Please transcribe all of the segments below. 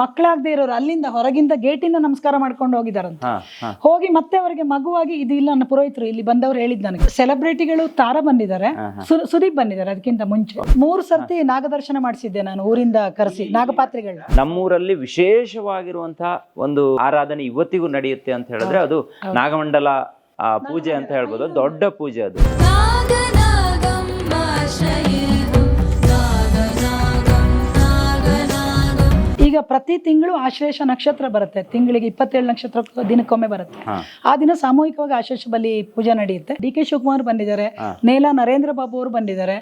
ಮಕ್ಕಳಾಗದೆ ಇರೋರು ಅಲ್ಲಿಂದ ಹೊರಗಿಂದ ಗೇಟಿಂದ ನಮಸ್ಕಾರ ಮಾಡ್ಕೊಂಡು ಹೋಗಿದಾರಂತ. ಹೋಗಿ ಮತ್ತೆ ಅವರಿಗೆ ಮಗುವಾಗಿ ಇದು ಇಲ್ಲ ನನ್ನ ಪುರೋಹಿತರು ಇಲ್ಲಿ ಬಂದವರು ಹೇಳಿದ್ ನನಗೆ. ಸೆಲೆಬ್ರಿಟಿಗಳು ತಾರ ಬಂದಿದ್ದಾರೆ ಸುದೀಪ್ ಬಂದಿದ್ದಾರೆ ಅದಕ್ಕಿಂತ ಮುಂಚೆ. ಮೂರು ಸರ್ತಿ ನಾಗದರ್ಶನ ಮಾಡಿಸಿದ್ದೆ ನಾನು ಊರಿಂದ ಕರೆಸಿ ನಾಗಪಾತ್ರಿಗಳು ನಮ್ಮೂರಲ್ಲಿ ವಿಶೇಷವಾಗಿರುವಂತಹ ಒಂದು ಆರಾಧನೆ ಇವತ್ತಿಗೂ ನಡೆಯುತ್ತೆ ಅಂತ ಹೇಳಿದ್ರೆ ಅದು ನಾಗಮಂಡಲ ಪೂಜೆ ಅಂತ ಹೇಳ್ಬೋದು. ದೊಡ್ಡ ಪೂಜೆ ಅದು. ಈಗ ಪ್ರತಿ ತಿಂಗಳು ಆಶ್ಲೇಷ ನಕ್ಷತ್ರ ಬರುತ್ತೆ. ತಿಂಗಳಿಗೆ ಇಪ್ಪತ್ತೇಳು ನಕ್ಷತ್ರ ದಿನಕ್ಕೊಮ್ಮೆ ಬರುತ್ತೆ. ಆ ದಿನ ಸಾಮೂಹಿಕವಾಗಿ ಆಶೇಷ ಬಲಿ ಪೂಜೆ ನಡೆಯುತ್ತೆ. ಡಿ ಕೆ ಶಿವಕುಮಾರ್ ಬಂದಿದ್ದಾರೆ. ನೇಲಾ ನರೇಂದ್ರ ಬಾಬು ಅವರು ಬಂದಿದ್ದಾರೆ.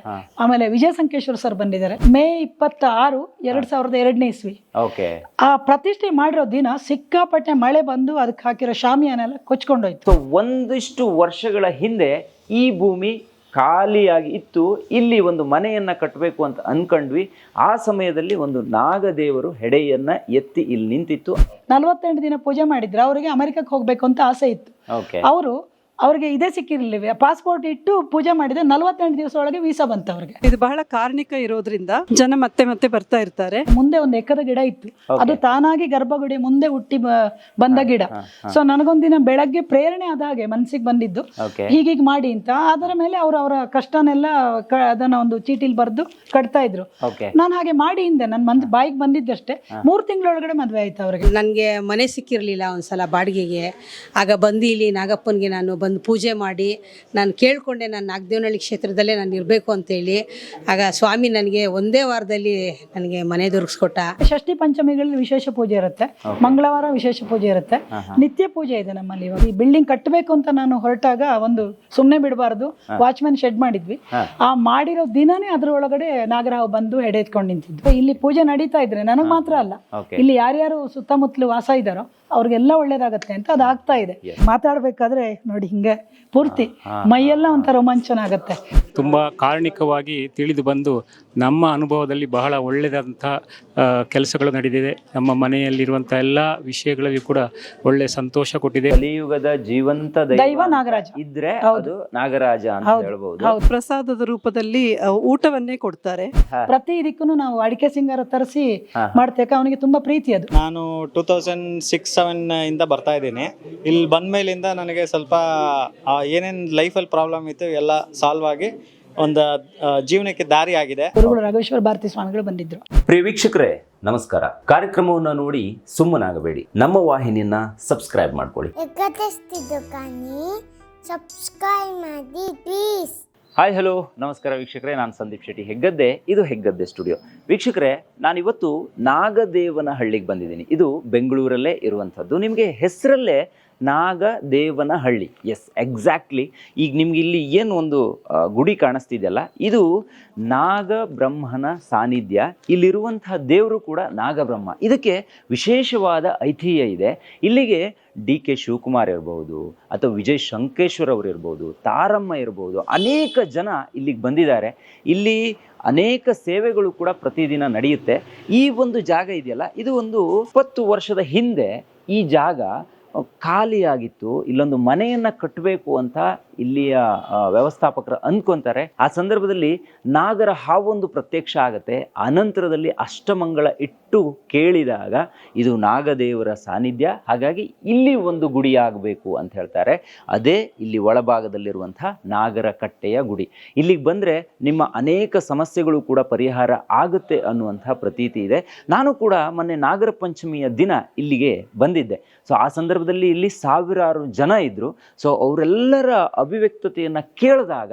ಆಮೇಲೆ ವಿಜಯ ಸಂಕೇಶ್ವರ್ ಸರ್ ಬಂದಿದ್ದಾರೆ. ಮೇ ಇಪ್ಪತ್ತ ಆರು ಎರಡ್ ಸಾವಿರದ ಎರಡನೇ ಇಸ್ವಿ. ಆ ಪ್ರತಿಷ್ಠೆ ಮಾಡಿರೋ ದಿನ ಸಿಕ್ಕಾಪಟ್ಟೆ ಮಳೆ ಬಂದು ಅದಕ್ಕೆ ಹಾಕಿರೋ ಶಾಮಿಯಾನೆಲ್ಲ ಕೊಚ್ಕೊಂಡೋಯ್ತು. ಒಂದಿಷ್ಟು ವರ್ಷಗಳ ಹಿಂದೆ ಈ ಭೂಮಿ ಖಾಲಿಯಾಗಿ ಇತ್ತು. ಇಲ್ಲಿ ಒಂದು ಮನೆಯನ್ನ ಕಟ್ಟಬೇಕು ಅಂತ ಅಂದ್ಕೊಂಡ್ವಿ ಆ ಸಮಯದಲ್ಲಿ ಒಂದು ನಾಗದೇವರು ಹೆಡೆಯನ್ನ ಎತ್ತಿ ಇಲ್ಲಿ ನಿಂತಿತ್ತು. ನಲವತ್ತೆಂಟು ದಿನ ಪೂಜೆ ಮಾಡಿದ್ರು. ಅವರಿಗೆ ಅಮೆರಿಕಕ್ಕೆ ಹೋಗ್ಬೇಕು ಅಂತ ಆಸೆ ಇತ್ತು. ಅವರು ಅವ್ರಿಗೆ ಇದೇ ಸಿಕ್ಕಿರ್ಲಿಲ್ಲ ಪಾಸ್ಪೋರ್ಟ್ ಇಟ್ಟು ಪೂಜೆ ಮಾಡಿದ್ರೆ ನಲವತ್ತೆಂಟು ದಿವಸ ಒಳಗೆ ವೀಸಾ ಬಂತು ಅವ್ರಿಗೆ. ಇದು ಬಹಳ ಕಾರ್ಣಿಕ ಇರೋದ್ರಿಂದ ಜನ ಮತ್ತೆ ಮತ್ತೆ ಬರ್ತಾ ಇರ್ತಾರೆ. ಮುಂದೆ ಒಂದು ಎಕರೆ ಗಿಡ ಇತ್ತು. ಅದು ತಾನಾಗಿ ಗರ್ಭಗುಡಿ ಮುಂದೆ ಹುಟ್ಟಿ ಬ- ಬಂದ ಗಿಡ. ಸೊ ನನಗೊಂದಿನ ಬೆಳಗ್ಗೆ ಪ್ರೇರಣೆ ಆದ ಹಾಗೆ ಮನ್ಸಿಗೆ ಬಂದಿದ್ದು. ಹೀಗೀಗ ಮಾಡಿ ಅಂತ. ಅದರ ಮೇಲೆ ಅವ್ರ ಅವರ ಕಷ್ಟನೆಲ್ಲ ಕ- ಅದನ್ನ ಒಂದು ಚೀಟಿಲ್ ಬರೆದು ಕಟ್ತಾ ಇದ್ರು. ನಾನು ಹಾಗೆ ಮಾಡಿ ಹಿಂದೆ. ನನ್ನ ಮಂದ್ ಬಾಯಿಗೆ ಬಂದಿದ್ದಷ್ಟೇ. ಮೂರು ತಿಂಗಳೊಳಗಡೆ ಮದ್ವೆ ಆಯ್ತು ಅವ್ರಿಗೆ. ನನಗೆ ಮನೆ ಸಿಕ್ಕಿರಲಿಲ್ಲ ಒಂದ್ಸಲ ಬಾಡಿಗೆಗೆ. ಆಗ ಬಂದು ಇಲ್ಲಿ ನಾಗಪ್ಪನಿಗೆ ನಾನು ಬಂದು ಪೂಜೆ ಮಾಡಿ ನಾನು ಕೇಳಿಕೊಂಡೆ ನಾನು ನಾಗದೇವನಹಳ್ಳಿ ಕ್ಷೇತ್ರದಲ್ಲೇ ನಾನು ಇರಬೇಕು ಅಂತೇಳಿ. ಆಗ ಸ್ವಾಮಿ ನನಗೆ ಒಂದೇ ವಾರದಲ್ಲಿ ನನಗೆ ಮನೆ ದೊರಕಿಸ್ಕೊಟ್ಟ. ಷಷ್ಠಿ ಪಂಚಮಿಗಳಲ್ಲಿ ವಿಶೇಷ ಪೂಜೆ ಇರುತ್ತೆ. ಮಂಗಳವಾರ ವಿಶೇಷ ಪೂಜೆ ಇರುತ್ತೆ. ನಿತ್ಯ ಪೂಜೆ ಇದೆ ನಮ್ಮಲ್ಲಿ ಇವಾಗ. ಈ ಬಿಲ್ಡಿಂಗ್ ಕಟ್ಟಬೇಕು ಅಂತ ನಾನು ಹೊರಟಾಗ ಒಂದು ಸುಮ್ಮನೆ ಬಿಡಬಾರ್ದು. ವಾಚ್ಮನ್ ಶೆಡ್ ಮಾಡಿದ್ವಿ. ಆ ಮಾಡಿರೋ ದಿನನೇ ಅದರೊಳಗಡೆ ನಾಗರಾವ್ ಬಂದು ಹೆಡೆ ಎತ್ಕೊಂಡು ನಿಂತಿದ್ದು ಇಲ್ಲಿ ಪೂಜೆ ನಡೀತಾ ಇದ್ರೆ ನನಗೆ ಮಾತ್ರ ಅಲ್ಲ. ಇಲ್ಲಿ ಯಾರ್ಯಾರು ಸುತ್ತಮುತ್ತಲು ವಾಸ ಇದ್ದಾರೋ ಅವ್ರಿಗೆಲ್ಲ ಒಳ್ಳೇದಾಗತ್ತೆ ಅಂತ ಅದಾಗ್ತಾ ಆಗ್ತಾ ಇದೆ. ಮಾತಾಡ್ಬೇಕಾದ್ರೆ ನೋಡಿ ಹಿಂಗೆ ಪೂರ್ತಿ ಮೈಯೆಲ್ಲ ಒಂಥರ ರೋಮಾಂಚನ ಆಗತ್ತೆ ತುಂಬ ಕಾರಣಿಕವಾಗಿ ತಿಳಿದು ಬಂದು ನಮ್ಮ ಅನುಭವದಲ್ಲಿ ಬಹಳ ಒಳ್ಳೆಯದಂಥ ಕೆಲಸಗಳು ನಡೆದಿದೆ. ನಮ್ಮ ಮನೆಯಲ್ಲಿರುವಂಥ ಎಲ್ಲ ವಿಷಯಗಳಲ್ಲಿ ಕೂಡ ಒಳ್ಳೆ ಸಂತೋಷ ಕೊಟ್ಟಿದೆ. ಕಲಿಯುಗದ ಜೀವಂತ ದೈವ ನಾಗರಾಜ. ಇದ್ರೆ ಅದು ನಾಗರಾಜ ಅಂತ ಹೇಳ್ಬಹುದು ಪ್ರಸಾದದ ರೂಪದಲ್ಲಿ ಆ, ಊಟವನ್ನೇ ಕೊಡ್ತಾರೆ. ಪ್ರತಿ ಇದಕ್ಕೂ ನಾವು ಅಡಿಕೆ ಸಿಂಗಾರ ತರಿಸಿ ಮಾಡ್ತೇಕ ಅವನಿಗೆ ತುಂಬಾ ಪ್ರೀತಿ ಅದು. ನಾನು ಟೂ ತೌಸಂಡ್ ಸಿಕ್ಸ್ ಸೆವೆನ್ ಇಂದ ಬರ್ತಾ ಇದ್ದೀನಿ. ಇಲ್ಲಿ ಬಂದ ಮೇಲಿಂದ ನನಗೆ ಸ್ವಲ್ಪ ಏನೇನು ಲೈಫಲ್ಲಿ ಪ್ರಾಬ್ಲಮ್ ಇತ್ತು ಎಲ್ಲ ಸಾಲ್ವ್ ಆಗಿ ಒಂದು ಜೀವನಕ್ಕೆ ದಾರಿ ಆಗಿದೆ. ಗುರುಗಳು ರಾಘವೇಶ್ವರ ಭಾರತಿ ಸ್ವಾಮಿಗಳು ಬಂದಿದ್ರು. ಪ್ರಿಯ ವೀಕ್ಷಕರೇ ನಮಸ್ಕಾರ. ಕಾರ್ಯಕ್ರಮವನ್ನು ನೋಡಿ ಸುಮ್ಮನಾಗಬೇಡಿ. ನಮ್ಮ ವಾಹಿನಿಯನ್ನ ಸಬ್ಸ್ಕ್ರೈಬ್ ಮಾಡ್ಕೊಳ್ಳಿ. ಸಬ್ಸ್ಕ್ರೈಬ್ ಮಾಡಿ ಪ್ಲೀಸ್ ಹಾಯ್ ಹಲೋ ನಮಸ್ಕಾರ ವೀಕ್ಷಕರೇ, ನಾನು ಸಂದೀಪ್ ಶೆಟ್ಟಿ ಹೆಗ್ಗದ್ದೆ. ಇದು ಹೆಗ್ಗದ್ದೆ ಸ್ಟುಡಿಯೋ. ವೀಕ್ಷಕರೇ, ನಾನಿವತ್ತು ನಾಗದೇವನ ಹಳ್ಳಿಗೆ ಬಂದಿದ್ದೀನಿ. ಇದು ಬೆಂಗಳೂರಲ್ಲೇ ಇರುವಂಥದ್ದು. ನಿಮಗೆ ಹೆಸರಲ್ಲೇ ನಾಗದೇವನ ಹಳ್ಳಿ ಎಸ್ ಎಕ್ಸಾಕ್ಟ್ಲಿ ಈಗ ನಿಮ್ಗೆ ಇಲ್ಲಿ ಏನು ಒಂದು ಗುಡಿ ಕಾಣಿಸ್ತಿದೆಯಲ್ಲ, ಇದು ನಾಗಬ್ರಹ್ಮನ ಸಾನ್ನಿಧ್ಯ. ಇಲ್ಲಿರುವಂತಹ ದೇವರು ಕೂಡ ನಾಗಬ್ರಹ್ಮ. ಇದಕ್ಕೆ ವಿಶೇಷವಾದ ಐತಿಹ್ಯ ಇದೆ. ಇಲ್ಲಿಗೆ ಡಿ ಕೆ ಶಿವಕುಮಾರ್ ಇರ್ಬೋದು ಅಥವಾ ವಿಜಯ್ ಶಂಕೇಶ್ವರ್ ಅವರು ಇರ್ಬೋದು, ತಾರಮ್ಮ ಇರ್ಬೋದು, ಅನೇಕ ಜನ ಇಲ್ಲಿಗೆ ಬಂದಿದ್ದಾರೆ. ಇಲ್ಲಿ ಅನೇಕ ಸೇವೆಗಳು ಕೂಡ ಪ್ರತಿದಿನ ನಡೆಯುತ್ತೆ. ಈ ಒಂದು ಜಾಗ ಇದೆಯಲ್ಲ, ಇದು ಒಂದು ಇಪ್ಪತ್ತು ವರ್ಷದ ಹಿಂದೆ ಈ ಜಾಗ ಖಾಲಿಯಾಗಿತ್ತು. ಇಲ್ಲೊಂದು ಮನೆಯನ್ನು ಕಟ್ಟಬೇಕು ಅಂತ ಇಲ್ಲಿಯ ವ್ಯವಸ್ಥಾಪಕರು ಅಂದ್ಕೊಂತಾರೆ. ಆ ಸಂದರ್ಭದಲ್ಲಿ ನಾಗರ ಹಾವೊಂದು ಪ್ರತ್ಯಕ್ಷ ಆಗತ್ತೆ. ಅನಂತರದಲ್ಲಿ ಅಷ್ಟಮಂಗಳ ಇಟ್ಟು ಕೇಳಿದಾಗ ಇದು ನಾಗದೇವರ ಸಾನ್ನಿಧ್ಯ. ಹಾಗಾಗಿ ಇಲ್ಲಿ ಒಂದು ಗುಡಿ ಆಗಬೇಕು ಅಂತ ಹೇಳ್ತಾರೆ. ಅದೇ ಇಲ್ಲಿ ಒಳಭಾಗದಲ್ಲಿರುವಂಥ ನಾಗರ ಕಟ್ಟೆಯ ಗುಡಿ. ಇಲ್ಲಿಗೆ ಬಂದರೆ ನಿಮ್ಮ ಅನೇಕ ಸಮಸ್ಯೆಗಳು ಕೂಡ ಪರಿಹಾರ ಆಗುತ್ತೆ ಅನ್ನುವಂಥ ಪ್ರತೀತಿ ಇದೆ. ನಾನು ಕೂಡ ಮೊನ್ನೆ ನಾಗರ ಪಂಚಮಿಯ ದಿನ ಇಲ್ಲಿಗೆ ಬಂದಿದ್ದೆ. ಸೊ, ಆ ಸಂದರ್ಭದಲ್ಲಿ ಇಲ್ಲಿ ಸಾವಿರಾರು ಜನ ಇದ್ದರು ಸೊ, ಅವರೆಲ್ಲರ ಅಭಿವ್ಯಕ್ತತೆಯನ್ನು ಕೇಳಿದಾಗ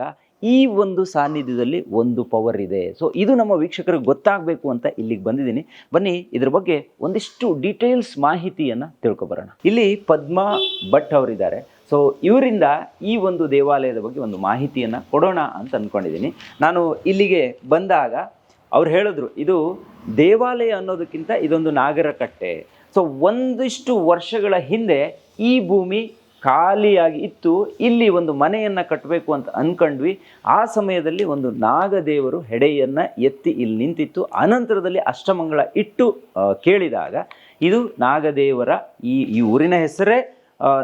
ಈ ಒಂದು ಸಾನ್ನಿಧ್ಯದಲ್ಲಿ ಒಂದು ಪವರ್ ಇದೆ. ಸೊ ಇದು ನಮ್ಮ ವೀಕ್ಷಕರಿಗೆ ಗೊತ್ತಾಗಬೇಕು ಅಂತ ಇಲ್ಲಿಗೆ ಬಂದಿದ್ದೀನಿ. ಬನ್ನಿ, ಇದ್ರ ಬಗ್ಗೆ ಒಂದಿಷ್ಟು ಡೀಟೇಲ್ಸ್ ಮಾಹಿತಿಯನ್ನು ತಿಳ್ಕೊಬರೋಣ. ಇಲ್ಲಿ ಪದ್ಮಾ ಭಟ್ ಅವರಿದ್ದಾರೆ. ಸೊ ಇವರಿಂದ ಈ ಒಂದು ದೇವಾಲಯದ ಬಗ್ಗೆ ಒಂದು ಮಾಹಿತಿಯನ್ನು ಕೊಡೋಣ ಅಂತ ಅಂದ್ಕೊಂಡಿದ್ದೀನಿ ನಾನು ಇಲ್ಲಿಗೆ ಬಂದಾಗ ಅವ್ರು ಹೇಳಿದ್ರು, ಇದು ದೇವಾಲಯ ಅನ್ನೋದಕ್ಕಿಂತ ಇದೊಂದು ನಾಗರಕಟ್ಟೆ. ಸೊ ಒಂದಿಷ್ಟು ವರ್ಷಗಳ ಹಿಂದೆ ಈ ಭೂಮಿ ಖಾಲಿಯಾಗಿ ಇತ್ತು, ಇಲ್ಲಿ ಒಂದು ಮನೆಯನ್ನು ಕಟ್ಟಬೇಕು ಅಂತ ಅಂದ್ಕೊಂಡ್ವಿ ಆ ಸಮಯದಲ್ಲಿ ಒಂದು ನಾಗದೇವರು ಹೆಡೆಯನ್ನು ಎತ್ತಿ ಇಲ್ಲಿ ನಿಂತಿತ್ತು. ಅನಂತರದಲ್ಲಿ ಅಷ್ಟಮಂಗಳ ಇಟ್ಟು ಕೇಳಿದಾಗ, ಇದು ನಾಗದೇವರ ಈ ಈ ಊರಿನ ಹೆಸರೇ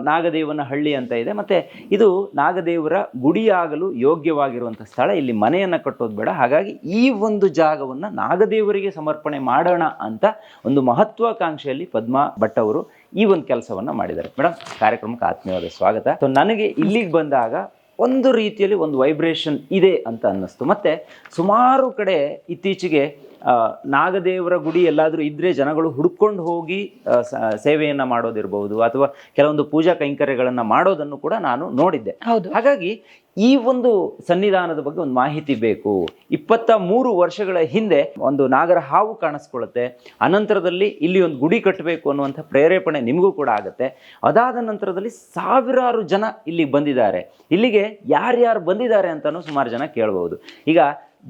ನಾಗದೇವನ ಹಳ್ಳಿ ಅಂತ ಇದೆ. ಮತ್ತು ಇದು ನಾಗದೇವರ ಗುಡಿಯಾಗಲು ಯೋಗ್ಯವಾಗಿರುವಂಥ ಸ್ಥಳ. ಇಲ್ಲಿ ಮನೆಯನ್ನು ಕಟ್ಟೋದು ಬೇಡ. ಹಾಗಾಗಿ ಈ ಒಂದು ಜಾಗವನ್ನು ನಾಗದೇವರಿಗೆ ಸಮರ್ಪಣೆ ಮಾಡೋಣ ಅಂತ ಒಂದು ಮಹತ್ವಾಕಾಂಕ್ಷೆಯಲ್ಲಿ ಪದ್ಮಾ ಭಟ್ ಅವರು ಈ ಒಂದು ಕೆಲಸವನ್ನು ಮಾಡಿದ್ದಾರೆ. ಮೇಡಮ್ ಕಾರ್ಯಕ್ರಮಕ್ಕೆ ಆತ್ಮೀಯವಾದ ಸ್ವಾಗತ. ಸೊ ನನಗೆ ಇಲ್ಲಿಗೆ ಬಂದಾಗ ಒಂದು ರೀತಿಯಲ್ಲಿ ಒಂದು ವೈಬ್ರೇಷನ್ ಇದೆ ಅಂತ ಅನ್ನಿಸ್ತು. ಮತ್ತು ಸುಮಾರು ಕಡೆ ಇತ್ತೀಚೆಗೆ ನಾಗದೇವರ ಗುಡಿ ಎಲ್ಲಾದರೂ ಇದ್ದರೆ ಜನಗಳು ಹುಡ್ಕೊಂಡು ಹೋಗಿ ಸೇವೆಯನ್ನು ಮಾಡೋದಿರ್ಬೋದು ಅಥವಾ ಕೆಲವೊಂದು ಪೂಜಾ ಕೈಂಕರ್ಯಗಳನ್ನು ಮಾಡೋದನ್ನು ಕೂಡ ನಾನು ನೋಡಿದ್ದೆ. ಹೌದು. ಹಾಗಾಗಿ ಈ ಒಂದು ಸನ್ನಿಧಾನದ ಬಗ್ಗೆ ಒಂದು ಮಾಹಿತಿ ಬೇಕು. ಇಪ್ಪತ್ತ ಮೂರು ವರ್ಷಗಳ ಹಿಂದೆ ಒಂದು ನಾಗರ ಹಾವು ಕಾಣಿಸ್ಕೊಳ್ಳುತ್ತೆ. ಅನಂತರದಲ್ಲಿ ಇಲ್ಲಿ ಒಂದು ಗುಡಿ ಕಟ್ಟಬೇಕು ಅನ್ನುವಂಥ ಪ್ರೇರೇಪಣೆ ನಿಮಗೂ ಕೂಡ ಆಗುತ್ತೆ. ಅದಾದ ನಂತರದಲ್ಲಿ ಸಾವಿರಾರು ಜನ ಇಲ್ಲಿಗೆ ಬಂದಿದ್ದಾರೆ. ಇಲ್ಲಿಗೆ ಯಾರ್ಯಾರು ಬಂದಿದ್ದಾರೆ ಅಂತಲೂ ಸುಮಾರು ಜನ ಕೇಳ್ಬೋದು ಈಗ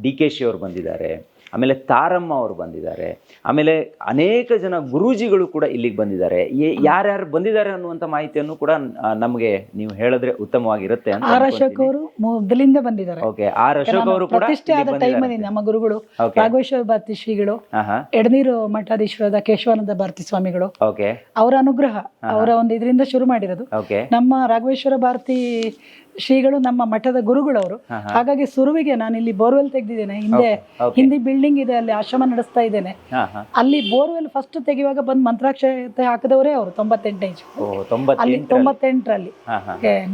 ಡಿ ಕೆ ಶಿ ಅವರು ಬಂದಿದ್ದಾರೆ. ಆಮೇಲೆ ತಾರಮ್ಮ ಅವರು ಬಂದಿದ್ದಾರೆ. ಆಮೇಲೆ ಅನೇಕ ಜನ ಗುರೂಜಿಗಳು ಕೂಡ ಇಲ್ಲಿಗೆ ಬಂದಿದ್ದಾರೆ. ಯಾರ್ಯಾರು ಬಂದಿದ್ದಾರೆ ಅನ್ನುವಂಥ ಮಾಹಿತಿಯನ್ನು ಕೂಡ ನಮಗೆ ನೀವು ಹೇಳಿದ್ರೆ ಉತ್ತಮವಾಗಿರುತ್ತೆ ಅಂತ ಆರ್ ಅಶೋಕ್ ಅವರು ಮೊದಲಿಂದ ಬಂದಿದ್ದಾರೆ. ಓಕೆ ಆರ್ ಅಶೋಕ್ ಅವರು ಕೂಡ ಟೈಮಲ್ಲಿ ನಮ್ಮ ಗುರುಗಳು ರಾಘವೇಶ್ವರ ಭಾರತಿ ಶ್ರೀಗಳು ಎಡನೀರು ಮಠಾಧೀಶ್ವರದ ಕೇಶವಾನಂದ ಭಾರತಿ ಸ್ವಾಮಿಗಳು ಓಕೆ. ಅವರ ಅನುಗ್ರಹ ಅವರ ಒಂದು ಇದರಿಂದ ಶುರು ಮಾಡಿರೋದು. ನಮ್ಮ ರಾಘವೇಶ್ವರ ಭಾರತಿ ಶ್ರೀಗಳು ನಮ್ಮ ಮಠದ ಗುರುಗಳವರು. ಹಾಗಾಗಿ ಸುರುವಿಗೆ ನಾನು ಇಲ್ಲಿ ಬೋರ್ವೆಲ್ ತೆಗೆದಿದ್ದೇನೆ. ಹಿಂದೆ. ಹಿಂದಿ ಬಿಲ್ಡಿಂಗ್ ಇದೆ ಅಲ್ಲಿ ಆಶ್ರಮ ನಡೆಸ್ತಾ ಇದ್ದೇನೆ. ಅಲ್ಲಿ ಬೋರ್ವೆಲ್ ಫಸ್ಟ್ ತೆಗೆಯುವಾಗ ಬಂದ್ ಮಂತ್ರಾಕ್ಷತೆ ಹಾಕಿದವರೇ ಅವರು ತೊಂಬತ್ತೆಂಟು ಏಜ್ ಅಲ್ಲಿ ತೊಂಬತ್ತೆಂಟರಲ್ಲಿ.